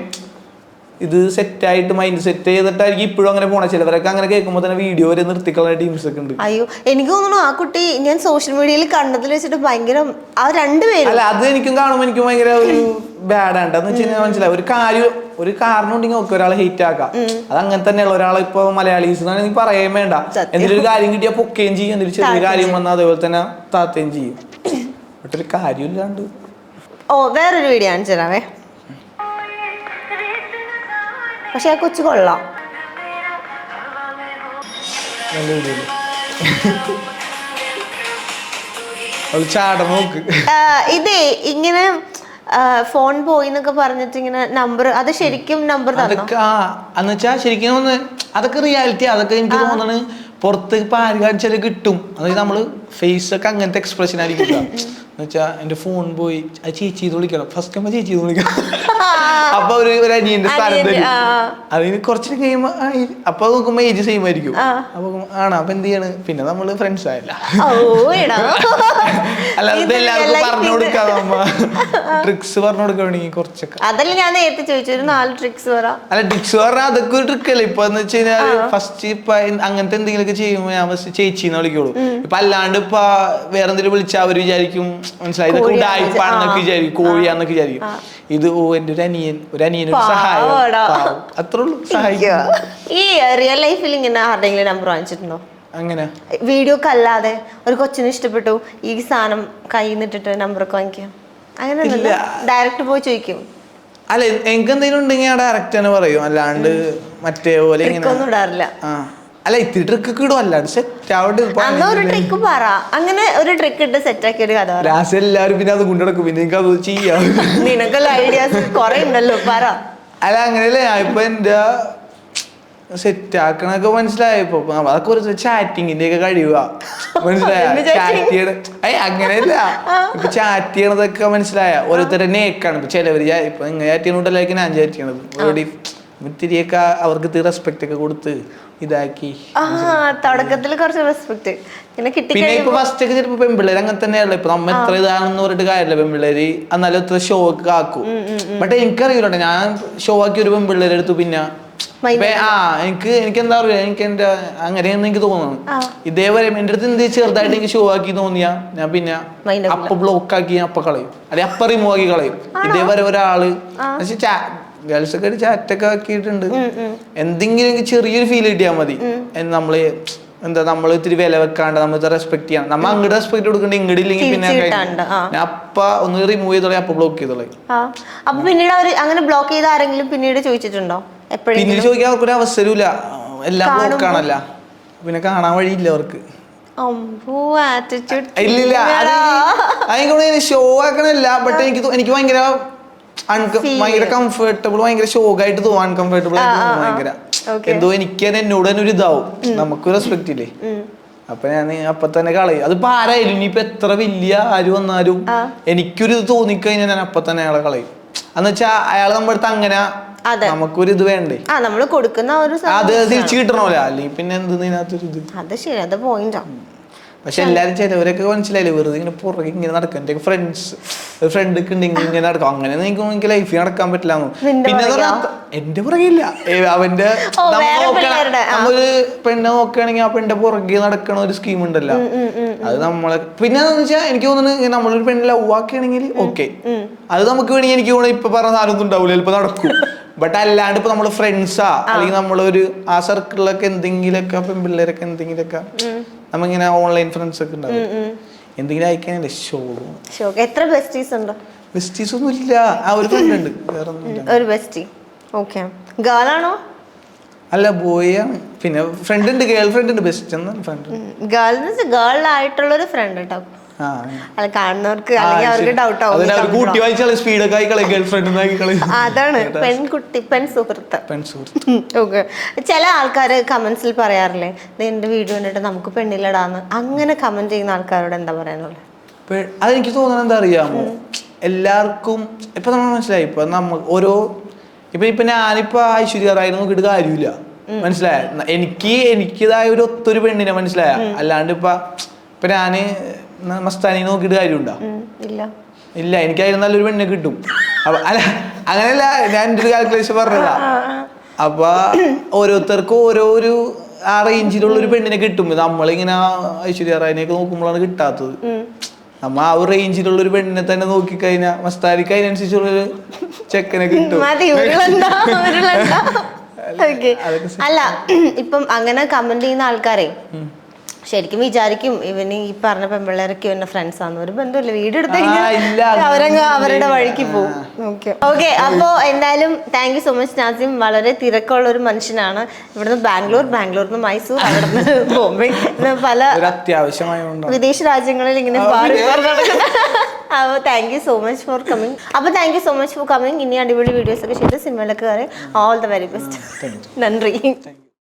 ഇത് സെറ്റായിട്ട് മൈൻഡ് സെറ്റ് ചെയ്തിട്ടായിരിക്കും ഇപ്പോഴും അങ്ങനെ പോണേ. ചിലവരൊക്കെ അങ്ങനെ കേൾക്കുമ്പോൾ തന്നെ വീഡിയോ വരെ നിർത്തിക്കളായ ടീംസ് ഒക്കെ ഉണ്ട്. അയ്യോ എനിക്ക് തോന്നുന്നു ആ കുട്ടി ഞാൻ സോഷ്യൽ മീഡിയയിൽ കണ്ടതിൽ വെച്ചിട്ട് ഭയങ്കര ആ രണ്ടുപേരും അല്ല അത് എനിക്കും കാണുമ്പോൾ എനിക്ക് ഭയങ്കര ഒരു ബാഡ് ആണ് എന്ന് വെച്ച് കഴിഞ്ഞാൽ മനസ്സിലായി. ഒരു കാര്യം ഒരു കാരണം ഉണ്ടെങ്കിൽ ഒക്കെ ഒരാളെ ഹേറ്റ് ആക്കാം. അത് അങ്ങനെ തന്നെയുള്ള ഒരാളെ ഇപ്പൊ മലയാളീസ് എനിക്ക് പറയാൻ വേണ്ട. എന്തൊരു കാര്യം കിട്ടിയാൽ പൊക്കുകയും ചെയ്യും. എന്തൊരു ചെറിയ കാര്യം വന്നാൽ അതേപോലെ തന്നെ താത്തുകയും ചെയ്യും. ബട്ട് ഒരു കാര്യമില്ലാണ്ട് ഓ വേറൊരു വീഡിയോ ആണ് തരാവേ. പക്ഷെ ആ കൊച്ചു കൊള്ളാം. ഇതേ ഇങ്ങനെ ഫോൺ പോയി എന്നൊക്കെ പറഞ്ഞിട്ട് ഇങ്ങനെ നമ്പർ അത് ശരിക്കും നമ്പർ തന്നോ? അതൊക്കെ വെച്ചാ ശരിക്കും ഒന്ന് അതൊക്കെ റിയാലിറ്റി അതൊക്കെ എനിക്ക് തോന്നുന്നു പുറത്ത് ഇപ്പൊ ആര് കാണിച്ചാലും കിട്ടും. അതായത് നമ്മൾ ഫേസ് ഒക്കെ അങ്ങനത്തെ എക്സ്പ്രഷൻ ആയിരിക്കും എന്നുവെച്ചാ എന്ന് വെച്ചാ എന്റെ ഫോൺ പോയി അത് ചേച്ചി ചെയ്ത് വിളിക്കണം. ഫസ്റ്റ് നമ്മൾ ചേച്ചി ചെയ്ത് വിളിക്കണം. അപ്പൊ ഒരു ഒരു അനിയന്റെ സ്ഥാനം തരും. അതിന് കുറച്ച് കഴിയുമ്പോ അപ്പൊ നോക്കുമ്പോ ഏജ് സെയിം ആയിരിക്കും. അപ്പൊ ആണ്? അപ്പൊ എന്ത് ചെയ്യാണ്? പിന്നെ നമ്മൾ ഫ്രണ്ട്സ് ആയല്ല. അല്ലാതെ എല്ലാവർക്കും പറഞ്ഞു കൊടുക്കാതെ അമ്മ? ട്രിക്സ് പറഞ്ഞു കൊടുക്കണെങ്കിൽ കുറച്ചൊക്കെ. അതല്ല ഞാൻ നേരത്തെ ചോദിച്ചു ഒരു നാല് ട്രിക്സ് പറ. അല്ല ട്രിക്സ് പറഞ്ഞാൽ അതൊക്കെ ഒരു ട്രിക്ക് അല്ലേ? ഇപ്പൊ എന്ന് വെച്ച് കഴിഞ്ഞാൽ ഫസ്റ്റ് ഇപ്പൊ അങ്ങനത്തെ എന്തെങ്കിലുമൊക്കെ ചെയ്യുമ്പോ ഞാൻ ഫസ്റ്റ് ചേച്ചിന്ന് വിളിക്കുള്ളൂ. ഇപ്പൊ അല്ലാണ്ട് ഇപ്പൊ വേറെ എന്തെങ്കിലും വിളിച്ചാൽ അവർ വിചാരിക്കും മനസ്സിലായി? ഇതൊക്കെ ഉടായ്പാണെന്നൊക്കെ. വിചാരിക്കും. കോഴിയാന്നൊക്കെ വിചാരിക്കും. ഇത് ഓ എന്റെ ഒരു അനിയൻ ഒരു അനിയന് ഒരു സഹായം. പാവടാ. പാവം. അത്രേ ഉള്ളൂ സഹായിക്കും ഈ റിയൽ ലൈഫിൽ ഇങ്ങനെ ആരുടെങ്കിലും നമ്പർ വാങ്ങിച്ചിട്ടുണ്ടോ? അങ്ങനെ. വീഡിയോ അല്ലാതെ ഒരു കൊച്ചിനെ ഇഷ്ടപ്പെട്ടു. ഈ സാധനം കയ്യിൽ നിന്നിട്ടിട്ട് നമ്പറൊക്കെ വാങ്ങിക്കാം അങ്ങനെ. ഡയറക്റ്റ് പോയി ചോദിക്കും. അല്ല എനിക്ക് എന്തെങ്കിലും ഉണ്ടെങ്കിൽ ഞാൻ ഡയറക്റ്റ് തന്നെ പറയും. അല്ലാണ്ട് മറ്റേ പോലെ ഇങ്ങനെ ട്രിക്കൊന്നും ഇടാറില്ല. ആ. അല്ല ഇത്തിരി ട്രിക്ക് കിടും അല്ലാണ്ട് സെറ്റ് ആവട്ടെ അന്ന് ഒരു ട്രിക്ക് പറ. അങ്ങനെ ഒരു ട്രിക്ക് ഇട്ട് സെറ്റ് ആക്കിയ ഒരു കഥ ലാസ്റ്റ് എല്ലാവരും പിന്നെ അത് കൊണ്ടുനടക്കും പിന്നെ എനിക്ക് അത് ചെയ്യാം. നിനക്കുള്ള ഐഡിയാസ് കുറെ ഉണ്ടല്ലോ പറ. അല്ല അങ്ങനെയല്ലേ ഞാൻ ഇപ്പൊ എന്റെ സെറ്റ് ആക്കണൊക്കെ മനസ്സിലായപ്പോ അതൊക്കെ ഒരു ചാറ്റിങ്ങിന്റെ ഒക്കെ കഴിയുക മനസ്സിലായ? ചാറ്റ് ചെയ്യണ അങ്ങനെയല്ല. ഇപ്പൊ ചാറ്റ് ചെയ്യണതൊക്കെ മനസ്സിലായ. ഓരോരുത്തരുടെ നേക്കാണ് ഇപ്പൊ ചിലവര് ഇപ്പൊ ഇങ്ങനെ ചാറ്റ് ചെയ്യണോട്ടല്ലായിരിക്കും ഞാൻ ചാറ്റ് ചെയ്യണത്. ഓൾറെഡി ഇത്തിരിയൊക്കെ അവർക്ക് റെസ്പെക്ട് ഒക്കെ കൊടുത്ത് ഇതാക്കി. തുടക്കത്തിൽ കുറച്ച് റെസ്പെക്ട് പിന്നെ ഇപ്പൊ ഫസ്റ്റ് ഒക്കെ ചിലപ്പോ പെൺപിള്ളേര് അങ്ങനെ തന്നെയല്ലേ ഇപ്പൊ നമ്മ എത്ര ഇതാണെന്ന് പറഞ്ഞിട്ട് കാര്യമില്ല പെൺപിള്ളേര്. എന്നാലും എത്ര ഷോ ഒക്കെ ആക്കും ബട്ട് എനിക്കറിയില്ല ഞാൻ ഷോ ആക്കി ഒരു പെൺപിള്ളേരെ എടുത്തു പിന്നെ ആ എനിക്ക് എനിക്ക് എന്താ പറയാ എനിക്ക് എന്റെ അങ്ങനെയെന്ന് എനിക്ക് തോന്നുന്നു. ഇതേപോലെ എന്റെ അടുത്ത് എന്ത് ചെറുതായിട്ട് എനിക്ക് ഷോ ആക്കി തോന്നിയാ ഞാൻ പിന്നെ അപ്പൊ ബ്ലോക്ക് ആക്കി അപ്പൊ കളയും. അല്ലെ അപ്പൊ റിമൂവ് ആക്കി കളയും. ഇതേപോലെ ഒരാൾ ഗേൾസ് ചാറ്റൊക്കെ ചാറ്റ് ആക്കിയിട്ടുണ്ട്. എന്തെങ്കിലും ചെറിയൊരു ഫീൽ കിട്ടിയാൽ മതി. നമ്മൾ എന്താ നമ്മൾ ഇത്തിരി വില വെക്കാണ്ട് നമ്മൾ റെസ്പെക്ട് ചെയ്യണം നമ്മൾ അങ്ങോട്ട് റെസ്പെക്ട് കൊടുക്കണ്ട ഇങ്ങോട്ട് ഇല്ലെങ്കിൽ പിന്നെ അപ്പ ഒന്ന് റിമൂവ് ചെയ്തോളെ അപ്പൊ ബ്ലോക്ക് ചെയ്തോളെ. അപ്പൊ പിന്നീട് അവർ അങ്ങനെ ബ്ലോക്ക് ചെയ്ത ആരെങ്കിലും പിന്നീട് ചോദിച്ചിട്ടുണ്ടോ? എപ്പോഴും പിന്നീട് ചോദിക്കാൻ അവർക്കൊരു അവസരമില്ല എല്ലാം ബ്ലോക്ക് ആണല്ല. പിന്നെ കാണാൻ വഴിയില്ല അവർക്ക്. ഇല്ലില്ല അതിനെ ഷോ ആക്കണല്ല. ബട്ട് എനിക്ക് എനിക്ക് ഭയങ്കര. ഭയങ്കര കംഫർട്ടബിൾ ഭയങ്കര ഷോക്കായിട്ട് തോന്നും. അൺകംഫർട്ടബിൾ ആയിട്ട് തോന്നും ഭയങ്കര. എന്തോ എനിക്ക് തന്നെ എന്നോട് തന്നെ ഒരു ഇതാവും. നമുക്ക് റെസ്പെക്ട് ഇല്ലേ? അപ്പൊ ഞാൻ അപ്പൊ തന്നെ കളയും അതിപ്പോ ആരായാലും ഇനിയിപ്പോ എത്ര വലിയ ആര് വന്നാലും. എനിക്കൊരു ഇത് തോന്നിക്കഴിഞ്ഞാൽ ഞാൻ അപ്പൊ തന്നെ അയാളെ കളയും. എന്ന് വെച്ചാ അയാൾ നമ്മുടെ അടുത്ത് അങ്ങനെ. നമുക്കൊരു ഇത് വേണ്ടേ? ആ നമ്മൾ കൊടുക്കുന്ന ഒരു അത് തിരിച്ചു കിട്ടണമല്ലോ അല്ലെങ്കിൽ പിന്നെ എന്ത് ഇതിനകത്തൊരു ഇത്? അത് ശരി അത് പോയിന്റാ പക്ഷെ എല്ലാരും ചിലവരൊക്കെ മനസ്സിലായില്ലേ? വെറുതെ ഇങ്ങനെ പുറകെ ഇങ്ങനെ നടക്കും. എന്റെ ഫ്രണ്ട്സ് ഫ്രണ്ട് ഒക്കെ ഉണ്ടെങ്കിൽ ഇങ്ങനെ നടക്കും. അങ്ങനെ എനിക്ക് എനിക്ക് ലൈഫിൽ നടക്കാൻ പറ്റില്ല പിന്നെ എന്റെ പുറകില്ല അവന്റെ നമ്മളൊരു പെണ്ണെ നോക്കുകയാണെങ്കിൽ ആ പെണ്ണിന്റെ പുറകെ നടക്കണ ഒരു സ്കീം ഉണ്ടല്ലോ. അത് നമ്മളെ പിന്നെ വെച്ചാൽ എനിക്ക് തോന്നുന്നു നമ്മളൊരു പെണ്ണ് ലവ് ആക്കുകയാണെങ്കിൽ ഓക്കെ അത് നമുക്ക് വേണമെങ്കിൽ എനിക്ക് തോന്നുന്നു ഇപ്പൊ പറഞ്ഞ സാധനമൊന്നും ഉണ്ടാവില്ല ചിലപ്പോ നടക്കും. ബട്ട് അല്ലാണ്ട് ഇപ്പൊ നമ്മൾ ഫ്രണ്ട്സാ അല്ലെങ്കിൽ നമ്മളൊരു ആ സർക്കിളിലൊക്കെ എന്തെങ്കിലുമൊക്കെ പെൺപിള്ളേരൊക്കെ എന്തെങ്കിലുമൊക്കെ നമ്മിങ്ങനെ ഓൺലൈൻ ഫ്രണ്ട്സ് ഒക്കെ ഉണ്ടാവും. എന്തെങ്കിലും അയക്കാനില്ല? ഷോ ഷോക്ക് എത്ര ബെസ്റ്റീസ് ഉണ്ട്? ബെസ്റ്റീസ് ഒന്നും ഇല്ല. ആ ഒരു ഫ്രണ്ട് ഉണ്ട്. വേറെ ഒരു ബെസ്റ്റി ഓക്കെ ഗേൾ ആണോ? അല്ല ബോയ് ആണ്. പിന്നെ ഫ്രണ്ട് ഉണ്ട് ഗേൾ ഫ്രണ്ട് ഉണ്ട് ബെസ്റ്റ് എന്നാണ് ഫ്രണ്ട് ഗേൾ ഗേൾ ആയിട്ടുള്ള ഒരു ഫ്രണ്ട് കേട്ടോ അത് കാണുന്നവർക്ക് അല്ലെങ്കിൽ അവർക്ക് ഡൗട്ട് ആവും. സ്പീഡൊക്കെ അതാണ്. പെൺകുട്ടി പെൺ സുഹൃത്ത്. ഓക്കെ. ചില ആൾക്കാർ കമന്റ്സിൽ പറയാറില്ലേ "ദേ എന്റെ വീഡിയോ കണ്ടിട്ട് നമുക്ക് പെണ്ണില്ലടാന്ന്. അങ്ങനെ കമന്റ് ചെയ്യുന്ന ആൾക്കാരോട് എന്താ പറയാനുള്ളത്? അതെനിക്ക് തോന്നുന്നത് എന്താ അറിയാമോ? എല്ലാവർക്കും ഇപ്പൊ നമ്മൾ മനസ്സിലായി. ഇപ്പൊ നമ്മ ഓരോ ഇപ്പൊ ഇപ്പൊ ഞാനിപ്പോ ഐശ്വര്യ റായി നോക്കിയിട്ട് കാര്യമില്ല. മനസ്സിലായ? എനിക്ക് എനിക്കിതായ ഒരു ഒത്തൊരു പെണ്ണിനെ മനസ്സിലായ. അല്ലാണ്ട് ഇപ്പൊ ഇപ്പൊ ഞാൻ മസ്താനി നോക്കിയിട്ട് കാര്യമുണ്ടോ? ഉണ്ടോ ഇല്ല. ഇല്ല എനിക്കായിരുന്നു നല്ലൊരു പെണ്ണിനെ കിട്ടും. അപ്പൊ അല്ല അങ്ങനെയല്ല ഞാൻ എന്റെ ഒരു കാൽക്കുലേഷൻ പറഞ്ഞതാ അപ്പൊ ഓരോരുത്തർക്കും ഓരോ ഒരു ആ റേഞ്ചിലുള്ള ഒരു പെണ്ണിനെ കിട്ടും. നമ്മളിങ്ങനെ ഐശ്വര്യ റായിനെയൊക്കെ നോക്കുമ്പോഴാണ് കിട്ടാത്തത്. നമ്മ ആ ഒരു റേഞ്ചിലുള്ള ഒരു പെണ്ണിനെ തന്നെ നോക്കിക്കഴിഞ്ഞാൽ മസ്താനിക്ക് അതിനനുസരിച്ചുള്ള ഒരു ചെക്കനെ കിട്ടും. അല്ല ഇപ്പം അങ്ങനെ കമന്റ് ചെയ്യുന്ന ആൾക്കാരെ ശരിക്കും വിചാരിക്കും ഇവന് ഈ പറഞ്ഞ പെമ്പിള്ളേരൊക്കെ ഇവന്റെ ഫ്രണ്ട്സ് ആണ് ഒരു ബന്ധമില്ല. വീട് എടുത്ത് കഴിഞ്ഞാൽ അവരങ്ങ് അവരുടെ വഴിക്ക് പോകും ഓക്കെ ഓക്കെ അപ്പോ എന്തായാലും thank you so much Nasim. വളരെ തിരക്കുള്ള ഒരു മനുഷ്യനാണ്. ഇവിടുന്ന് ബാംഗ്ലൂർ ബാംഗ്ലൂർ നിന്ന് മൈസൂർ അവിടുന്ന് ബോംബെ. പല വിദേശ രാജ്യങ്ങളിൽ ഇങ്ങനെ? അപ്പോൾ thank you so much for coming അപ്പോൾ thank you so much for coming ഇനി അടിപൊളി വീഡിയോസ് ഒക്കെ ചെയ്ത് സിനിമയിലൊക്കെ കയറി. ഓൾ ദ വെരി ബെസ്റ്റ് നന്ദി.